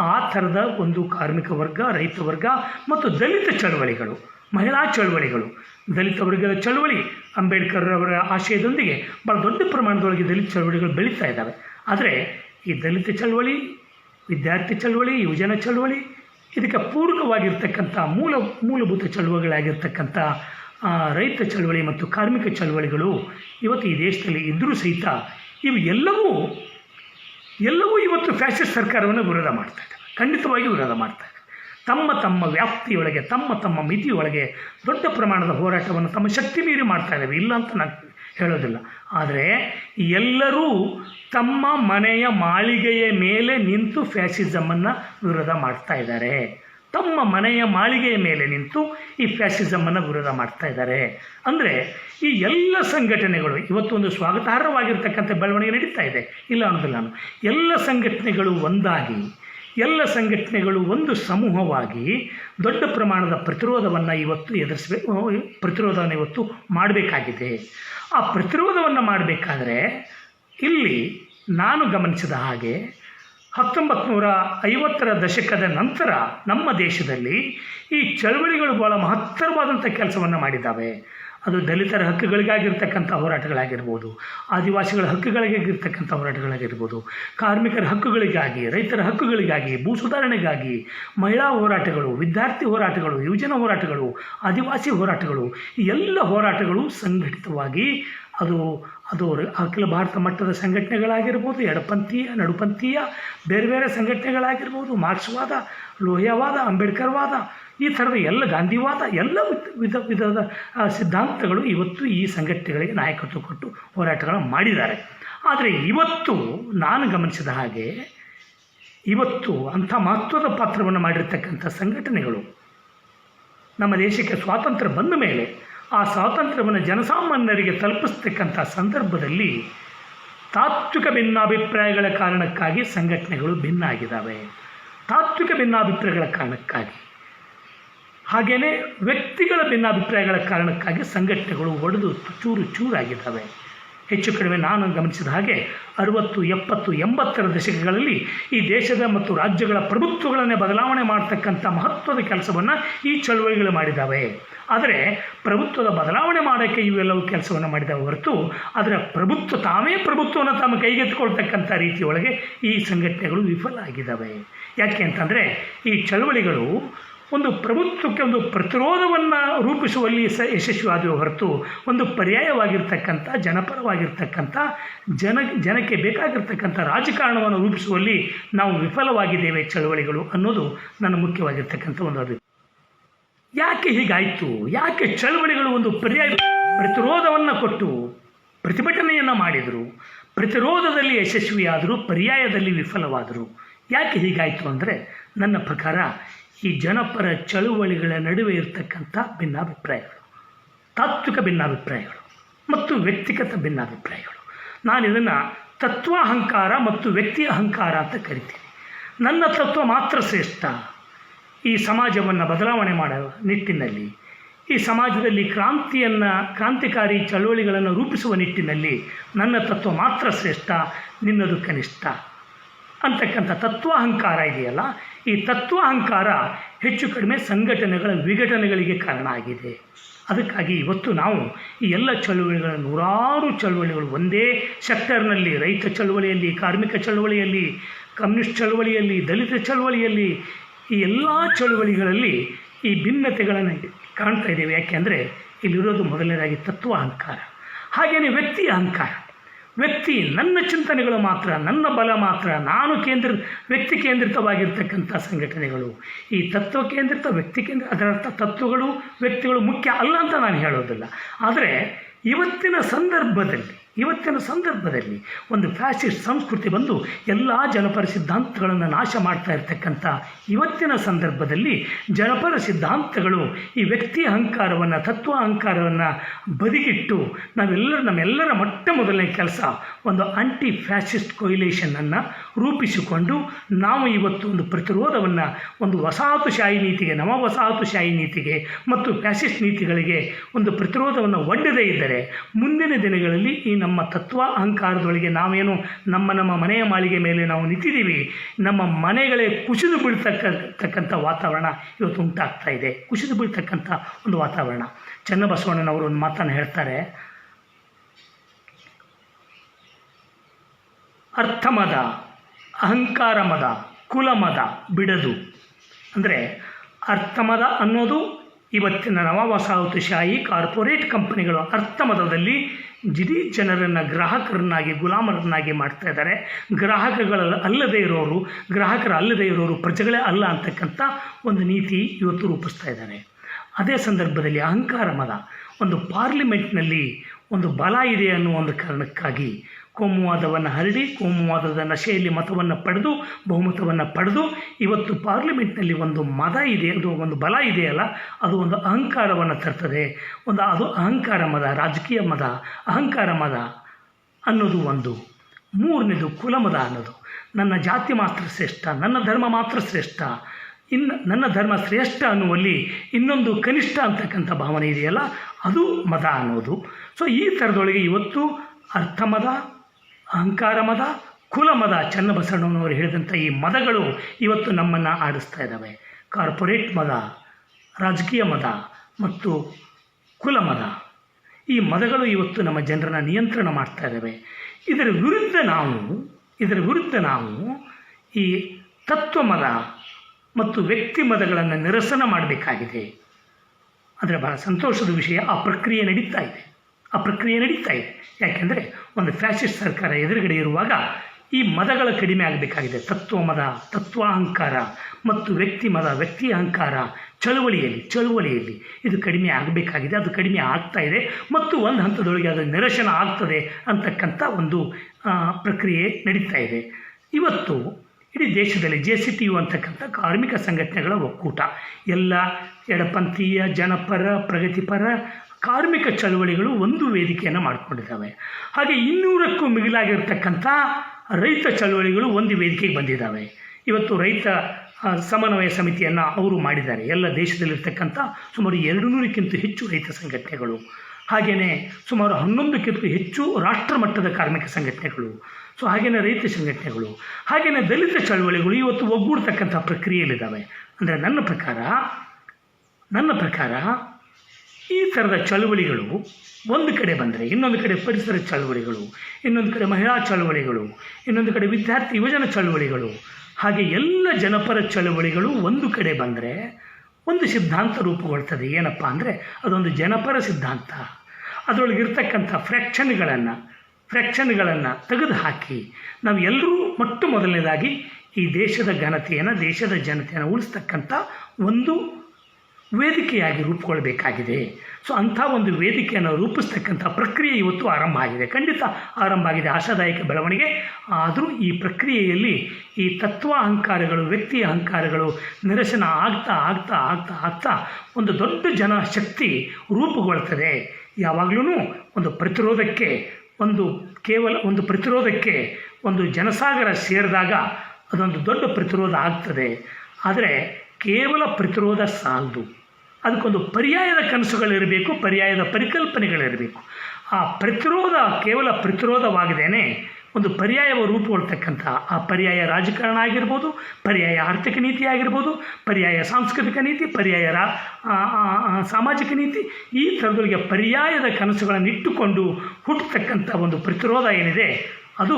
ಆ ಥರದ ಒಂದು ಕಾರ್ಮಿಕ ವರ್ಗ, ರೈತ ವರ್ಗ ಮತ್ತು ದಲಿತ ಚಳವಳಿಗಳು, ಮಹಿಳಾ ಚಳವಳಿಗಳು. ದಲಿತ ವರ್ಗದ ಚಳವಳಿ ಅಂಬೇಡ್ಕರ್ ಅವರ ಆಶಯದೊಂದಿಗೆ ಭಾಳ ದೊಡ್ಡ ಪ್ರಮಾಣದೊಳಗೆ ದಲಿತ ಚಳವಳಿಗಳು ಬೆಳೀತಾ ಇದ್ದಾವೆ. ಆದರೆ ಈ ದಲಿತ ಚಳವಳಿ, ವಿದ್ಯಾರ್ಥಿ ಚಳವಳಿ, ಯುವಜನ ಚಳವಳಿ, ಇದಕ್ಕೆ ಪೂರಕವಾಗಿರ್ತಕ್ಕಂಥ ಮೂಲ, ಮೂಲಭೂತ ಚಳುವಳಿಗಳಾಗಿರ್ತಕ್ಕಂಥ ರೈತ ಚಳವಳಿ ಮತ್ತು ಕಾರ್ಮಿಕ ಚಳವಳಿಗಳು ಇವತ್ತು ಈ ದೇಶದಲ್ಲಿ ಇದ್ದರೂ ಸಹಿತ ಇವು ಎಲ್ಲವೂ ಎಲ್ಲವೂ ಇವತ್ತು ಫ್ಯಾಸಿಸ್ಟ್ ಸರ್ಕಾರವನ್ನು ವಿರೋಧ ಮಾಡ್ತಾ ಇದ್ದಾರೆ ಖಂಡಿತವಾಗಿ ವಿರೋಧ ಮಾಡ್ತಾ ಇದ್ದಾರೆ ತಮ್ಮ ತಮ್ಮ ವ್ಯಾಪ್ತಿಯೊಳಗೆ, ತಮ್ಮ ತಮ್ಮ ಮಿತಿಯೊಳಗೆ ದೊಡ್ಡ ಪ್ರಮಾಣದ ಹೋರಾಟವನ್ನು ತಮ್ಮ ಶಕ್ತಿ ಮೀರಿ ಮಾಡ್ತಾ ಇದ್ದಾವೆ. ಇಲ್ಲ ಅಂತ ನಾನು ಹೇಳೋದಿಲ್ಲ. ಆದರೆ ಎಲ್ಲರೂ ತಮ್ಮ ಮನೆಯ ಮಾಳಿಗೆಯ ಮೇಲೆ ನಿಂತು ಫ್ಯಾಸಿಸಮನ್ನು ವಿರೋಧ ಮಾಡ್ತಾ ಇದ್ದಾರೆ. ತಮ್ಮ ಮನೆಯ ಮಾಳಿಗೆಯ ಮೇಲೆ ನಿಂತು ಈ ಫ್ಯಾಸಿಸಮನ್ನು ವಿರೋಧ ಮಾಡ್ತಾ ಇದ್ದಾರೆ. ಅಂದರೆ ಈ ಎಲ್ಲ ಸಂಘಟನೆಗಳು ಇವತ್ತೊಂದು ಸ್ವಾಗತಾರ್ಹವಾಗಿರ್ತಕ್ಕಂಥ ಬೆಳವಣಿಗೆ ನಡೀತಾ ಇದೆ. ಇಲ್ಲ ಅನ್ನೋದಿಲ್ಲ ನಾನು. ಎಲ್ಲ ಸಂಘಟನೆಗಳು ಒಂದಾಗಿ ಎಲ್ಲ ಸಂಘಟನೆಗಳು ಒಂದು ಸಮೂಹವಾಗಿ ದೊಡ್ಡ ಪ್ರಮಾಣದ ಪ್ರತಿರೋಧವನ್ನು ಇವತ್ತು ಎದುರಿಸಬೇಕು ಪ್ರತಿರೋಧವನ್ನು ಇವತ್ತು ಮಾಡಬೇಕಾಗಿದೆ. ಆ ಪ್ರತಿರೋಧವನ್ನು ಮಾಡಬೇಕಾದ್ರೆ ಇಲ್ಲಿ ನಾನು ಗಮನಿಸಿದ ಹಾಗೆ ಹತ್ತೊಂಬತ್ತು ನೂರ ಐವತ್ತರ ದಶಕದ ನಂತರ ನಮ್ಮ ದೇಶದಲ್ಲಿ ಈ ಚಳವಳಿಗಳು ಭಾಳ ಮಹತ್ತರವಾದಂಥ ಕೆಲಸವನ್ನು ಮಾಡಿದ್ದಾವೆ. ಅದು ದಲಿತರ ಹಕ್ಕುಗಳಿಗಾಗಿರ್ತಕ್ಕಂಥ ಹೋರಾಟಗಳಾಗಿರ್ಬೋದು, ಆದಿವಾಸಿಗಳ ಹಕ್ಕುಗಳಿಗಾಗಿರ್ತಕ್ಕಂಥ ಹೋರಾಟಗಳಾಗಿರ್ಬೋದು, ಕಾರ್ಮಿಕರ ಹಕ್ಕುಗಳಿಗಾಗಿ, ರೈತರ ಹಕ್ಕುಗಳಿಗಾಗಿ, ಭೂ ಸುಧಾರಣೆಗಾಗಿ ಮಹಿಳಾ ಹೋರಾಟಗಳು, ವಿದ್ಯಾರ್ಥಿ ಹೋರಾಟಗಳು, ಯುವಜನ ಹೋರಾಟಗಳು, ಆದಿವಾಸಿ ಹೋರಾಟಗಳು ಎಲ್ಲ ಹೋರಾಟಗಳು ಸಂಘಟಿತವಾಗಿ ಅದು ಅದು ಅಖಿಲ ಭಾರತ ಮಟ್ಟದ ಸಂಘಟನೆಗಳಾಗಿರ್ಬೋದು, ಎಡಪಂಥೀಯ, ನಡುಪಂಥೀಯ, ಬೇರೆ ಬೇರೆ ಸಂಘಟನೆಗಳಾಗಿರ್ಬೋದು, ಮಾರ್ಕ್ಸ್ವಾದ, ಲೋಹ್ಯವಾದ, ಅಂಬೇಡ್ಕರ್ವಾದ, ಈ ಥರದ ಎಲ್ಲ ಗಾಂಧಿವಾದ, ಎಲ್ಲ ವಿಧ ವಿಧ, ವಿಧದ ಸಿದ್ಧಾಂತಗಳು ಇವತ್ತು ಈ ಸಂಘಟನೆಗಳಿಗೆ ನಾಯಕತ್ವ ಕೊಟ್ಟು ಹೋರಾಟಗಳನ್ನು ಮಾಡಿದ್ದಾರೆ. ಆದರೆ ಇವತ್ತು ನಾನು ಗಮನಿಸಿದ ಹಾಗೆ ಇವತ್ತು ಅಂಥ ಮಹತ್ವದ ಪಾತ್ರವನ್ನು ಮಾಡಿರ್ತಕ್ಕಂಥ ಸಂಘಟನೆಗಳು ನಮ್ಮ ದೇಶಕ್ಕೆ ಸ್ವಾತಂತ್ರ್ಯ ಬಂದ ಮೇಲೆ ಆ ಸ್ವಾತಂತ್ರ್ಯವನ್ನು ಜನಸಾಮಾನ್ಯರಿಗೆ ತಲುಪಿಸ್ತಕ್ಕಂಥ ಸಂದರ್ಭದಲ್ಲಿ ತಾತ್ವಿಕ ಭಿನ್ನಾಭಿಪ್ರಾಯಗಳ ಕಾರಣಕ್ಕಾಗಿ ಸಂಘಟನೆಗಳು ಭಿನ್ನ ಆಗಿದ್ದಾವೆ. ತಾತ್ವಿಕ ಭಿನ್ನಾಭಿಪ್ರಾಯಗಳ ಕಾರಣಕ್ಕಾಗಿ. ಹಾಗೆಯೇ ವ್ಯಕ್ತಿಗಳ ಭಿನ್ನಾಭಿಪ್ರಾಯಗಳ ಕಾರಣಕ್ಕಾಗಿ ಸಂಘಟನೆಗಳು ಒಡೆದು ಚೂರು ಚೂರಾಗಿದ್ದಾವೆ. ಹೆಚ್ಚು ಕಡಿಮೆ ನಾನು ಗಮನಿಸಿದ ಹಾಗೆ ಅರುವತ್ತು, ಎಪ್ಪತ್ತು, ಎಂಬತ್ತರ ದಶಕಗಳಲ್ಲಿ ಈ ದೇಶದ ಮತ್ತು ರಾಜ್ಯಗಳ ಪ್ರಭುತ್ವಗಳನ್ನೇ ಬದಲಾವಣೆ ಮಾಡತಕ್ಕಂಥ ಮಹತ್ವದ ಕೆಲಸವನ್ನು ಈ ಚಳುವಳಿಗಳು ಮಾಡಿದ್ದಾವೆ. ಆದರೆ ಪ್ರಭುತ್ವದ ಬದಲಾವಣೆ ಮಾಡೋಕ್ಕೆ ಇವೆಲ್ಲವೂ ಕೆಲಸವನ್ನು ಮಾಡಿದಾವೆ ಹೊರತು ಅದರ ಪ್ರಭುತ್ವ ತಾವೇ ಪ್ರಭುತ್ವವನ್ನು ತಮ್ಮ ಕೈಗೆತ್ತಿಕೊಳ್ತಕ್ಕಂಥ ರೀತಿಯೊಳಗೆ ಈ ಸಂಘಟನೆಗಳು ವಿಫಲ ಆಗಿದ್ದಾವೆ. ಯಾಕೆ ಅಂತಂದರೆ ಈ ಚಳುವಳಿಗಳು ಒಂದು ಪ್ರಭುತ್ವಕ್ಕೆ ಒಂದು ಪ್ರತಿರೋಧವನ್ನು ರೂಪಿಸುವಲ್ಲಿ ಸ ಯಶಸ್ವಿಯಾದವು ಹೊರತು ಒಂದು ಪರ್ಯಾಯವಾಗಿರ್ತಕ್ಕಂಥ, ಜನಪರವಾಗಿರ್ತಕ್ಕಂಥ, ಜನ, ಜನಕ್ಕೆ ಬೇಕಾಗಿರ್ತಕ್ಕಂಥ ರಾಜಕಾರಣವನ್ನು ರೂಪಿಸುವಲ್ಲಿ ನಾವು ವಿಫಲವಾಗಿದ್ದೇವೆ ಚಳವಳಿಗಳು ಅನ್ನೋದು ನನ್ನ ಮುಖ್ಯವಾಗಿರ್ತಕ್ಕಂಥ ಒಂದು ಅಭಿಪ್ರಾಯ. ಯಾಕೆ ಹೀಗಾಯಿತು? ಯಾಕೆ ಚಳವಳಿಗಳು ಒಂದು ಪರ್ಯಾಯ ಪ್ರತಿರೋಧವನ್ನು ಕೊಟ್ಟು ಪ್ರತಿಭಟನೆಯನ್ನು ಮಾಡಿದರು? ಪ್ರತಿರೋಧದಲ್ಲಿ ಯಶಸ್ವಿಯಾದರು, ಪರ್ಯಾಯದಲ್ಲಿ ವಿಫಲವಾದರು. ಯಾಕೆ ಹೀಗಾಯಿತು ಅಂದರೆ ನನ್ನ ಪ್ರಕಾರ ಈ ಜನಪರ ಚಳುವಳಿಗಳ ನಡುವೆ ಇರತಕ್ಕಂಥ ಭಿನ್ನಾಭಿಪ್ರಾಯಗಳು, ತಾತ್ವಿಕ ಭಿನ್ನಾಭಿಪ್ರಾಯಗಳು ಮತ್ತು ವ್ಯಕ್ತಿಗತ ಭಿನ್ನಾಭಿಪ್ರಾಯಗಳು. ನಾನು ಇದನ್ನು ತತ್ವಾಹಂಕಾರ ಮತ್ತು ವ್ಯಕ್ತಿ ಅಹಂಕಾರ ಅಂತ ಕರಿತೀನಿ. ನನ್ನ ತತ್ವ ಮಾತ್ರ ಶ್ರೇಷ್ಠ. ಈ ಸಮಾಜವನ್ನು ಬದಲಾವಣೆ ಮಾಡುವ ನಿಟ್ಟಿನಲ್ಲಿ, ಈ ಸಮಾಜದಲ್ಲಿ ಕ್ರಾಂತಿಯನ್ನು, ಕ್ರಾಂತಿಕಾರಿ ಚಳುವಳಿಗಳನ್ನು ರೂಪಿಸುವ ನಿಟ್ಟಿನಲ್ಲಿ ನನ್ನ ತತ್ವ ಮಾತ್ರ ಶ್ರೇಷ್ಠ, ನಿನ್ನದು ಕನಿಷ್ಠ. ಅಂತಕ್ಕಂಥ ತತ್ವಾಹಂಕಾರ ಇದೆಯಲ್ಲ, ಈ ತತ್ವಾಹಂಕಾರ ಹೆಚ್ಚು ಕಡಿಮೆ ಸಂಘಟನೆಗಳ ವಿಘಟನೆಗಳಿಗೆ ಕಾರಣ ಆಗಿದೆ. ಅದಕ್ಕಾಗಿ ಇವತ್ತು ನಾವು ಈ ಎಲ್ಲ ಚಳುವಳಿಗಳ ನೂರಾರು ಚಳುವಳಿಗಳು ಒಂದೇ ಸೆಕ್ಟರ್ನಲ್ಲಿ, ರೈತ ಚಳುವಳಿಯಲ್ಲಿ, ಕಾರ್ಮಿಕ ಚಳುವಳಿಯಲ್ಲಿ, ಕಮ್ಯುನಿಸ್ಟ್ ಚಳುವಳಿಯಲ್ಲಿ, ದಲಿತ ಚಳುವಳಿಯಲ್ಲಿ, ಈ ಎಲ್ಲ ಚಳುವಳಿಗಳಲ್ಲಿ ಈ ಭಿನ್ನತೆಗಳನ್ನು ಕಾಣ್ತಾ ಇದ್ದೇವೆ. ಯಾಕೆಂದರೆ ಇಲ್ಲಿರೋದು ಮೊದಲನೇದಾಗಿ ತತ್ವ ಅಹಂಕಾರ ಹಾಗೆಯೇ ವ್ಯಕ್ತಿ ಅಹಂಕಾರ. ವ್ಯಕ್ತಿ ನನ್ನ ಚಿಂತನೆಗಳು ಮಾತ್ರ, ನನ್ನ ಬಲ ಮಾತ್ರ, ನಾನು ಕೇಂದ್ರ, ವ್ಯಕ್ತಿ ಕೇಂದ್ರಿತವಾಗಿರ್ತಕ್ಕಂಥ ಸಂಘಟನೆಗಳು. ಈ ತತ್ವ ಕೇಂದ್ರಿತ, ವ್ಯಕ್ತಿ ಕೇಂದ್ರ, ಅದರ ಅರ್ಥ ತತ್ವಗಳು, ವ್ಯಕ್ತಿಗಳು ಮುಖ್ಯ ಅಲ್ಲ ಅಂತ ನಾನು ಹೇಳೋದಿಲ್ಲ. ಆದರೆ ಇವತ್ತಿನ ಸಂದರ್ಭದಲ್ಲಿ ಇವತ್ತಿನ ಸಂದರ್ಭದಲ್ಲಿ ಒಂದು ಫ್ಯಾಸಿಸ್ಟ್ ಸಂಸ್ಕೃತಿ ಬಂದು ಎಲ್ಲ ಜನಪರ ಸಿದ್ಧಾಂತಗಳನ್ನು ನಾಶ ಮಾಡ್ತಾ ಇರ್ತಕ್ಕಂಥ ಇವತ್ತಿನ ಸಂದರ್ಭದಲ್ಲಿ ಜನಪರ ಸಿದ್ಧಾಂತಗಳು ಈ ವ್ಯಕ್ತಿ ಅಹಂಕಾರವನ್ನು, ತತ್ವ ಅಹಂಕಾರವನ್ನು ಬದಿಗಿಟ್ಟು ನಾವೆಲ್ಲರೂ ನಮ್ಮೆಲ್ಲರ ಮೊಟ್ಟ ಮೊದಲನೇ ಕೆಲಸ ಒಂದು ಆಂಟಿ ಫ್ಯಾಸಿಸ್ಟ್ ಕೊಯ್ಲೇಷನನ್ನು ರೂಪಿಸಿಕೊಂಡು ನಾವು ಇವತ್ತು ಒಂದು ಪ್ರತಿರೋಧವನ್ನು ಒಂದು ವಸಾಹತುಶಾಹಿ ನೀತಿಗೆ, ನವ ವಸಾಹತುಶಾಹಿ ನೀತಿಗೆ ಮತ್ತು ಫ್ಯಾಸಿಸ್ಟ್ ನೀತಿಗಳಿಗೆ ಒಂದು ಪ್ರತಿರೋಧವನ್ನು ಒಡ್ಡದೇ ಇದ್ದರೆ ಮುಂದಿನ ದಿನಗಳಲ್ಲಿ ಈ ನಮ್ಮ ತತ್ವ ಅಹಂಕಾರದೊಳಗೆ ನಾವೇನು ನಮ್ಮ ನಮ್ಮ ಮನೆಯ ಮಾಳಿಗೆ ಮೇಲೆ ನಾವು ನಿಂತಿದ್ದೀವಿ, ನಮ್ಮ ಮನೆಗಳೇ ಕುಸಿದು ಬೀಳ್ತಕ್ಕ ವಾತಾವರಣ ಇವತ್ತು ಉಂಟಾಗ್ತಾ ಇದೆ. ಕುಸಿದು ಬೀಳ್ತಕ್ಕಂಥ ಒಂದು ವಾತಾವರಣ. ಚನ್ನಬಸವಣ್ಣನವರು ಒಂದು ಮಾತನ್ನು ಹೇಳ್ತಾರೆ. ಅರ್ಥಮದ ಅಹಂಕಾರ ಮದ ಕುಲಮದ ಬಿಡದು. ಅಂದರೆ ಅರ್ಥಮದ ಅನ್ನೋದು ಇವತ್ತಿನ ನವವಸಾಹತುಶಾಹಿ ಕಾರ್ಪೊರೇಟ್ ಕಂಪನಿಗಳು ಅರ್ಥಮತದಲ್ಲಿ ಜಿಡಿ ಜನರನ್ನು ಗ್ರಾಹಕರನ್ನಾಗಿ, ಗುಲಾಮರನ್ನಾಗಿ ಮಾಡ್ತಾ ಇದ್ದಾರೆ. ಗ್ರಾಹಕಗಳ ಅಲ್ಲದೆ ಇರೋರು, ಗ್ರಾಹಕರ ಅಲ್ಲದೆ ಇರೋರು ಪ್ರಜೆಗಳೇ ಅಲ್ಲ ಅಂತಕ್ಕಂಥ ಒಂದು ನೀತಿ ಇವತ್ತು ರೂಪಿಸ್ತಾ ಇದ್ದಾರೆ. ಅದೇ ಸಂದರ್ಭದಲ್ಲಿ ಅಹಂಕಾರ ಮದ. ಒಂದು ಪಾರ್ಲಿಮೆಂಟ್ನಲ್ಲಿ ಒಂದು ಬಲ ಇದೆ ಅನ್ನುವ ಒಂದು ಕಾರಣಕ್ಕಾಗಿ ಕೋಮುವಾದವನ್ನು ಹರಡಿ, ಕೋಮುವಾದದ ನಶೆಯಲ್ಲಿ ಮತವನ್ನು ಪಡೆದು, ಬಹುಮತವನ್ನು ಪಡೆದು, ಇವತ್ತು ಪಾರ್ಲಿಮೆಂಟ್ನಲ್ಲಿ ಒಂದು ಮತ ಇದೆ, ಅದು ಒಂದು ಬಲ ಇದೆಯಲ್ಲ ಅದು ಒಂದು ಅಹಂಕಾರವನ್ನು ತರ್ತದೆ. ಒಂದು ಅದು ಅಹಂಕಾರ ಮದ, ರಾಜಕೀಯ ಮದ, ಅಹಂಕಾರ ಮದ ಅನ್ನೋದು ಒಂದು. ಮೂರನೇದು ಕುಲಮದ ಅನ್ನೋದು. ನನ್ನ ಜಾತಿ ಮಾತ್ರ ಶ್ರೇಷ್ಠ, ನನ್ನ ಧರ್ಮ ಮಾತ್ರ ಶ್ರೇಷ್ಠ. ಇನ್ನು ನನ್ನ ಧರ್ಮ ಶ್ರೇಷ್ಠ ಅನ್ನುವಲ್ಲಿ ಇನ್ನೊಂದು ಕನಿಷ್ಠ ಅಂತಕ್ಕಂಥ ಭಾವನೆ ಇದೆಯಲ್ಲ, ಅದು ಮದ ಅನ್ನೋದು. ಸೊ ಈ ಥರದೊಳಗೆ ಇವತ್ತು ಅರ್ಥಮದ ಅಹಂಕಾರ ಮದ ಕುಲಮದ ಚನ್ನಬಸವಣ್ಣನವರು ಹೇಳಿದಂಥ ಈ ಮದಗಳು ಇವತ್ತು ನಮ್ಮನ್ನು ಆಡಿಸ್ತಾ ಇದ್ದಾವೆ. ಕಾರ್ಪೊರೇಟ್ ಮದ, ರಾಜಕೀಯ ಮದ ಮತ್ತು ಕುಲಮದ. ಈ ಮದಗಳು ಇವತ್ತು ನಮ್ಮ ಜನರನ್ನು ನಿಯಂತ್ರಣ ಮಾಡ್ತಾ ಇದ್ದಾವೆ. ಇದರ ವಿರುದ್ಧ ನಾವು, ಇದರ ವಿರುದ್ಧ ನಾವು ಈ ತತ್ವ ಮದ ಮತ್ತು ವ್ಯಕ್ತಿ ಮದಗಳನ್ನು ನಿರಸನ ಮಾಡಬೇಕಾಗಿದೆ. ಅದರ ಬಹಳ ಸಂತೋಷದ ವಿಷಯ, ಆ ಪ್ರಕ್ರಿಯೆ ನಡೀತಾ ಇದೆ. ಆ ಪ್ರಕ್ರಿಯೆ ನಡೀತಾ ಇದೆ. ಯಾಕೆಂದರೆ ಒಂದು ಫ್ಯಾಸಿಸ್ಟ್ ಸರ್ಕಾರ ಎದುರುಗಡೆ ಇರುವಾಗ ಈ ಮದಗಳ ಕಡಿಮೆ ಆಗಬೇಕಾಗಿದೆ. ತತ್ವ ಮದ, ತತ್ವಾಹಂಕಾರ ಮತ್ತು ವ್ಯಕ್ತಿ ಮದ, ವ್ಯಕ್ತಿ ಅಹಂಕಾರ ಚಳುವಳಿಯಲ್ಲಿ ಚಳುವಳಿಯಲ್ಲಿ ಇದು ಕಡಿಮೆ ಆಗಬೇಕಾಗಿದೆ. ಅದು ಕಡಿಮೆ ಆಗ್ತಾ ಇದೆ ಮತ್ತು ಒಂದು ಹಂತದೊಳಗೆ ಅದು ನಿರಶನ ಆಗ್ತದೆ ಅಂತಕ್ಕಂಥ ಒಂದು ಪ್ರಕ್ರಿಯೆ ನಡೀತಾ ಇದೆ. ಇವತ್ತು ಇಡೀ ದೇಶದಲ್ಲಿ ಜೆ ಸಿ ಟಿ ಯು ಅಂತಕ್ಕಂಥ ಕಾರ್ಮಿಕ ಸಂಘಟನೆಗಳ ಒಕ್ಕೂಟ. ಎಲ್ಲ ಎಡಪಂಥೀಯ, ಜನಪರ, ಪ್ರಗತಿಪರ ಕಾರ್ಮಿಕ ಚಳವಳಿಗಳು ಒಂದು ವೇದಿಕೆಯನ್ನು ಮಾಡಿಕೊಂಡಿದ್ದಾವೆ. ಹಾಗೆ ಇನ್ನೂರಕ್ಕೂ ಮಿಗಿಲಾಗಿರ್ತಕ್ಕಂಥ ರೈತ ಚಳವಳಿಗಳು ಒಂದು ವೇದಿಕೆಗೆ ಬಂದಿದ್ದಾವೆ. ಇವತ್ತು ರೈತ ಸಮನ್ವಯ ಸಮಿತಿಯನ್ನು ಅವರು ಮಾಡಿದ್ದಾರೆ. ಎಲ್ಲ ದೇಶದಲ್ಲಿರ್ತಕ್ಕಂಥ ಸುಮಾರು ಎರಡು ನೂರಕ್ಕಿಂತ ಹೆಚ್ಚು ರೈತ ಸಂಘಟನೆಗಳು. ಹಾಗೆಯೇ ಸುಮಾರು ಹನ್ನೊಂದಕ್ಕಿಂತ ಹೆಚ್ಚು ರಾಷ್ಟ್ರಮಟ್ಟದ ಕಾರ್ಮಿಕ ಸಂಘಟನೆಗಳು. ಸೊ ಹಾಗೆಯೇ ರೈತ ಸಂಘಟನೆಗಳು ಹಾಗೆಯೇ ದಲಿತ ಚಳವಳಿಗಳು ಇವತ್ತು ಒಗ್ಗೂಡ್ತಕ್ಕಂಥ ಪ್ರಕ್ರಿಯೆಯಲ್ಲಿದ್ದಾವೆ. ಅಂದರೆ ನನ್ನ ಪ್ರಕಾರ ನನ್ನ ಪ್ರಕಾರ ಈ ಥರದ ಚಳುವಳಿಗಳು ಒಂದು ಕಡೆ ಬಂದರೆ ಇನ್ನೊಂದು ಕಡೆ ಪರಿಸರ ಚಳುವಳಿಗಳು, ಇನ್ನೊಂದು ಕಡೆ ಮಹಿಳಾ ಚಳುವಳಿಗಳು, ಇನ್ನೊಂದು ಕಡೆ ವಿದ್ಯಾರ್ಥಿ ಯುವಜನ ಚಳುವಳಿಗಳು, ಹಾಗೆ ಎಲ್ಲ ಜನಪರ ಚಳುವಳಿಗಳು ಒಂದು ಕಡೆ ಬಂದರೆ ಒಂದು ಸಿದ್ಧಾಂತ ರೂಪುಗೊಳ್ತದೆ. ಏನಪ್ಪ ಅಂದರೆ ಅದೊಂದು ಜನಪರ ಸಿದ್ಧಾಂತ. ಅದರೊಳಗಿರ್ತಕ್ಕಂಥ ಫ್ರ್ಯಾಕ್ಷನ್ಗಳನ್ನು ಫ್ರ್ಯಾಕ್ಷನ್ಗಳನ್ನು ತೆಗೆದುಹಾಕಿ ನಾವು ಎಲ್ಲರೂ ಮೊಟ್ಟ ಮೊದಲನೇದಾಗಿ ಈ ದೇಶದ ಘನತೆಯನ್ನು, ದೇಶದ ಜನತೆಯನ್ನು ಉಳಿಸ್ತಕ್ಕಂಥ ಒಂದು ವೇದಿಕೆಯಾಗಿ ರೂಪುಗೊಳ್ಳಬೇಕಾಗಿದೆ ಸೊ ಅಂಥ ಒಂದು ವೇದಿಕೆಯನ್ನು ರೂಪಿಸ್ತಕ್ಕಂಥ ಪ್ರಕ್ರಿಯೆ ಇವತ್ತು ಆರಂಭ ಆಗಿದೆ. ಖಂಡಿತ ಆರಂಭ ಆಗಿದೆ. ಆಶಾದಾಯಕ ಬೆಳವಣಿಗೆ. ಆದರೂ ಈ ಪ್ರಕ್ರಿಯೆಯಲ್ಲಿ ಈ ತತ್ವ ಅಹಂಕಾರಗಳು, ವ್ಯಕ್ತಿ ಅಹಂಕಾರಗಳು ನಿರಸನ ಆಗ್ತಾ ಆಗ್ತಾ ಆಗ್ತಾ ಆಗ್ತಾ ಒಂದು ದೊಡ್ಡ ಜನ ಶಕ್ತಿ ರೂಪುಗೊಳ್ತದೆ. ಯಾವಾಗಲೂ ಒಂದು ಪ್ರತಿರೋಧಕ್ಕೆ ಒಂದು ಕೇವಲ ಒಂದು ಪ್ರತಿರೋಧಕ್ಕೆ ಒಂದು ಜನಸಾಗರ ಸೇರಿದಾಗ ಅದೊಂದು ದೊಡ್ಡ ಪ್ರತಿರೋಧ ಆಗ್ತದೆ. ಆದರೆ ಕೇವಲ ಪ್ರತಿರೋಧ ಸಾಲದು. ಅದಕ್ಕೊಂದು ಪರ್ಯಾಯದ ಕನಸುಗಳಿರಬೇಕು, ಪರ್ಯಾಯದ ಪರಿಕಲ್ಪನೆಗಳಿರಬೇಕು. ಆ ಪ್ರತಿರೋಧ ಕೇವಲ ಪ್ರತಿರೋಧವಾಗಿದ್ದೇನೆ ಒಂದು ಪರ್ಯಾಯ ರೂಪುಗೊಳ್ತಕ್ಕಂಥ ಆ ಪರ್ಯಾಯ ರಾಜಕಾರಣ ಆಗಿರ್ಬೋದು, ಪರ್ಯಾಯ ಆರ್ಥಿಕ ನೀತಿ ಆಗಿರ್ಬೋದು, ಪರ್ಯಾಯ ಸಾಂಸ್ಕೃತಿಕ ನೀತಿ, ಪರ್ಯಾಯ ರಾ ಸಾಮಾಜಿಕ ನೀತಿ, ಈ ಥರದೊಳಗೆ ಪರ್ಯಾಯದ ಕನಸುಗಳನ್ನು ಇಟ್ಟುಕೊಂಡು ಹುಟ್ಟತಕ್ಕಂಥ ಒಂದು ಪ್ರತಿರೋಧ ಏನಿದೆ, ಅದು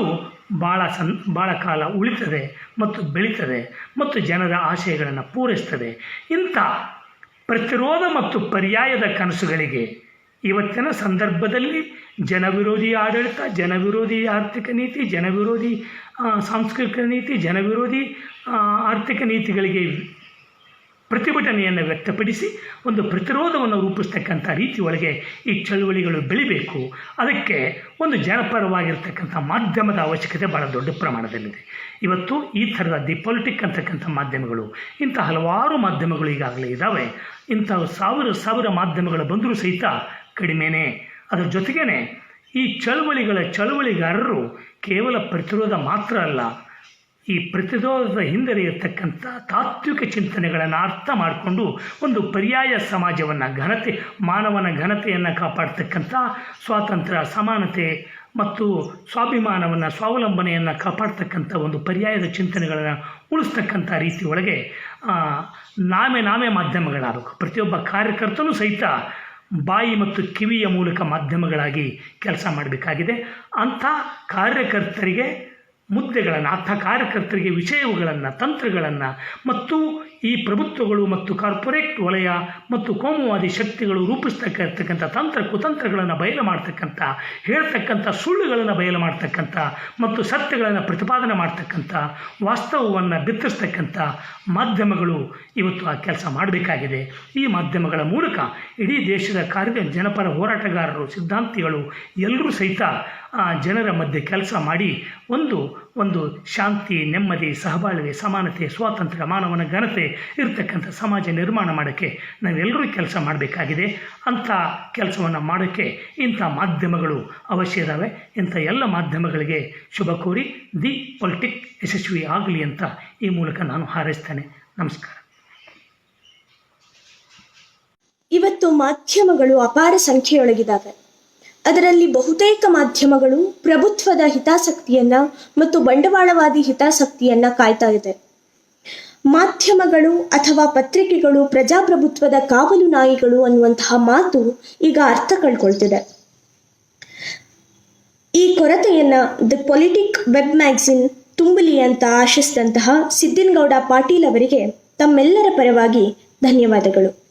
ಭಾಳ ಸನ್ ಭಾಳ ಕಾಲ ಉಳಿತದೆ ಮತ್ತು ಬೆಳೀತದೆ ಮತ್ತು ಜನರ ಆಶಯಗಳನ್ನು ಪೂರೈಸ್ತದೆ. ಇಂಥ ಪ್ರತಿರೋಧ ಮತ್ತು ಪರ್ಯಾಯದ ಕನಸುಗಳಿಗೆ ಇವತ್ತಿನ ಸಂದರ್ಭದಲ್ಲಿ ಜನವಿರೋಧಿ ಆಡಳಿತ, ಜನವಿರೋಧಿ ಆರ್ಥಿಕ ನೀತಿ, ಜನವಿರೋಧಿ ಸಾಂಸ್ಕೃತಿಕ ನೀತಿ, ಜನವಿರೋಧಿ ಆರ್ಥಿಕ ನೀತಿಗಳಿಗೆ ಪ್ರತಿಭಟನೆಯನ್ನು ವ್ಯಕ್ತಪಡಿಸಿ ಒಂದು ಪ್ರತಿರೋಧವನ್ನು ರೂಪಿಸ್ತಕ್ಕಂಥ ರೀತಿ ಒಳಗೆ ಈ ಚಳುವಳಿಗಳು ಬೆಳಿಬೇಕು. ಅದಕ್ಕೆ ಒಂದು ಜನಪರವಾಗಿರ್ತಕ್ಕಂಥ ಮಾಧ್ಯಮದ ಅವಶ್ಯಕತೆ ಭಾಳ ದೊಡ್ಡ ಪ್ರಮಾಣದಲ್ಲಿದೆ. ಇವತ್ತು ಈ ಥರದ ದಿ ಪೊಲಿಟಿಕ್ ಅಂತಕ್ಕಂಥ ಮಾಧ್ಯಮಗಳು, ಇಂಥ ಹಲವಾರು ಮಾಧ್ಯಮಗಳು ಈಗಾಗಲೇ ಇದ್ದಾವೆ ಇಂಥ ಸಾವಿರ ಸಾವಿರ ಮಾಧ್ಯಮಗಳು ಬಂದರೂ ಸಹಿತ ಕಡಿಮೆನೇ. ಅದರ ಜೊತೆಗೇ ಈ ಚಳುವಳಿಗಳ ಚಳುವಳಿಗಾರರು ಕೇವಲ ಪ್ರತಿರೋಧ ಮಾತ್ರ ಅಲ್ಲ, ಈ ಪ್ರತಿರೋಧದ ಹಿಂದೆ ಇರತಕ್ಕಂಥ ತಾತ್ವಿಕ ಚಿಂತನೆಗಳನ್ನು ಅರ್ಥ ಮಾಡಿಕೊಂಡು ಒಂದು ಪರ್ಯಾಯ ಸಮಾಜವನ್ನು ಘನತೆ, ಮಾನವನ ಘನತೆಯನ್ನು ಕಾಪಾಡ್ತಕ್ಕಂಥ ಸ್ವಾತಂತ್ರ್ಯ, ಸಮಾನತೆ ಮತ್ತು ಸ್ವಾಭಿಮಾನವನ್ನು, ಸ್ವಾವಲಂಬನೆಯನ್ನು ಕಾಪಾಡ್ತಕ್ಕಂಥ ಒಂದು ಪರ್ಯಾಯದ ಚಿಂತನೆಗಳನ್ನು ಉಳಿಸ್ತಕ್ಕಂಥ ರೀತಿ ಒಳಗೆ ನಾಮೆ ನಾಮೆ ಮಾಧ್ಯಮಗಳಾಗಬೇಕು. ಪ್ರತಿಯೊಬ್ಬ ಕಾರ್ಯಕರ್ತನೂ ಸಹಿತ ಬಾಯಿ ಮತ್ತು ಕಿವಿಯ ಮೂಲಕ ಮಾಧ್ಯಮಗಳಾಗಿ ಕೆಲಸ ಮಾಡಬೇಕಾಗಿದೆ. ಅಂಥ ಕಾರ್ಯಕರ್ತರಿಗೆ ಮುದ್ದೆಗಳನ್ನು ಅರ್ಥ ಕಾರ್ಯಕರ್ತರಿಗೆ ವಿಷಯಗಳನ್ನು ತಂತ್ರಗಳನ್ನು ಮತ್ತು ಈ ಪ್ರಭುತ್ವಗಳು ಮತ್ತು ಕಾರ್ಪೊರೇಟ್ ವಲಯ ಮತ್ತು ಕೋಮುವಾದಿ ಶಕ್ತಿಗಳು ರೂಪಿಸ್ತಕ್ಕಂಥ ತಂತ್ರ, ಕುತಂತ್ರಗಳನ್ನು ಬಯಲು ಮಾಡ್ತಕ್ಕಂಥ, ಹೇಳ್ತಕ್ಕಂಥ ಸುಳ್ಳುಗಳನ್ನು ಬಯಲು ಮಾಡ್ತಕ್ಕಂಥ ಮತ್ತು ಸತ್ಯಗಳನ್ನು ಪ್ರತಿಪಾದನೆ ಮಾಡ್ತಕ್ಕಂಥ, ವಾಸ್ತವವನ್ನು ಬಿತ್ತರಿಸ್ತಕ್ಕಂಥ ಮಾಧ್ಯಮಗಳು ಇವತ್ತು ಆ ಕೆಲಸ ಮಾಡಬೇಕಾಗಿದೆ. ಈ ಮಾಧ್ಯಮಗಳ ಮೂಲಕ ಇಡೀ ದೇಶದ ಕಾರ್ಯ ಜನಪರ ಹೋರಾಟಗಾರರು, ಸಿದ್ಧಾಂತಿಗಳು ಎಲ್ಲರೂ ಸಹಿತ ಆ ಜನರ ಮಧ್ಯೆ ಕೆಲಸ ಮಾಡಿ ಒಂದು ಒಂದು ಶಾಂತಿ, ನೆಮ್ಮದಿ, ಸಹಬಾಳ್ವೆ, ಸಮಾನತೆ, ಸ್ವಾತಂತ್ರ್ಯ, ಮಾನವನ ಘನತೆ ಇರತಕ್ಕಂಥ ಸಮಾಜ ನಿರ್ಮಾಣ ಮಾಡೋಕ್ಕೆ ನಾವೆಲ್ಲರೂ ಕೆಲಸ ಮಾಡಬೇಕಾಗಿದೆ. ಅಂಥ ಕೆಲಸವನ್ನು ಮಾಡೋಕ್ಕೆ ಇಂಥ ಮಾಧ್ಯಮಗಳು ಅವಶ್ಯ ಇದ್ದಾವೆ ಇಂಥ ಎಲ್ಲ ಮಾಧ್ಯಮಗಳಿಗೆ ಶುಭ ಕೋರಿ ದಿ ಪೊಲಿಟಿಕ್ ಯಶಸ್ವಿ ಆಗಲಿ ಅಂತ ಈ ಮೂಲಕ ನಾನು ಹಾರೈಸ್ತೇನೆ. ನಮಸ್ಕಾರ. ಇವತ್ತು ಮಾಧ್ಯಮಗಳು ಅಪಾರ ಸಂಖ್ಯೆಯೊಳಗಿದ್ದಾವೆ ಅದರಲ್ಲಿ ಬಹುತೇಕ ಮಾಧ್ಯಮಗಳು ಪ್ರಭುತ್ವದ ಹಿತಾಸಕ್ತಿಯನ್ನ ಮತ್ತು ಬಂಡವಾಳವಾದಿ ಹಿತಾಸಕ್ತಿಯನ್ನ ಕಾಯ್ತಾ ಇದೆ. ಮಾಧ್ಯಮಗಳು ಅಥವಾ ಪತ್ರಿಕೆಗಳು ಪ್ರಜಾಪ್ರಭುತ್ವದ ಕಾವಲು ನಾಯಿಗಳು ಅನ್ನುವಂತಹ ಮಾತು ಈಗ ಅರ್ಥ ಕಳ್ಕೊಳ್ತಿದೆ. ಈ ಕೊರತೆಯನ್ನ ದಿ ಪೊಲಿಟಿಕ್ ವೆಬ್ ಮ್ಯಾಗ್ಝಿನ್ ತುಂಬಲಿ ಅಂತ ಆಶಿಸಿದಂತಹ ಸಿದ್ದಿನ್ಗೌಡ ಪಾಟೀಲ್ ಅವರಿಗೆ ತಮ್ಮೆಲ್ಲರ ಪರವಾಗಿ ಧನ್ಯವಾದಗಳು.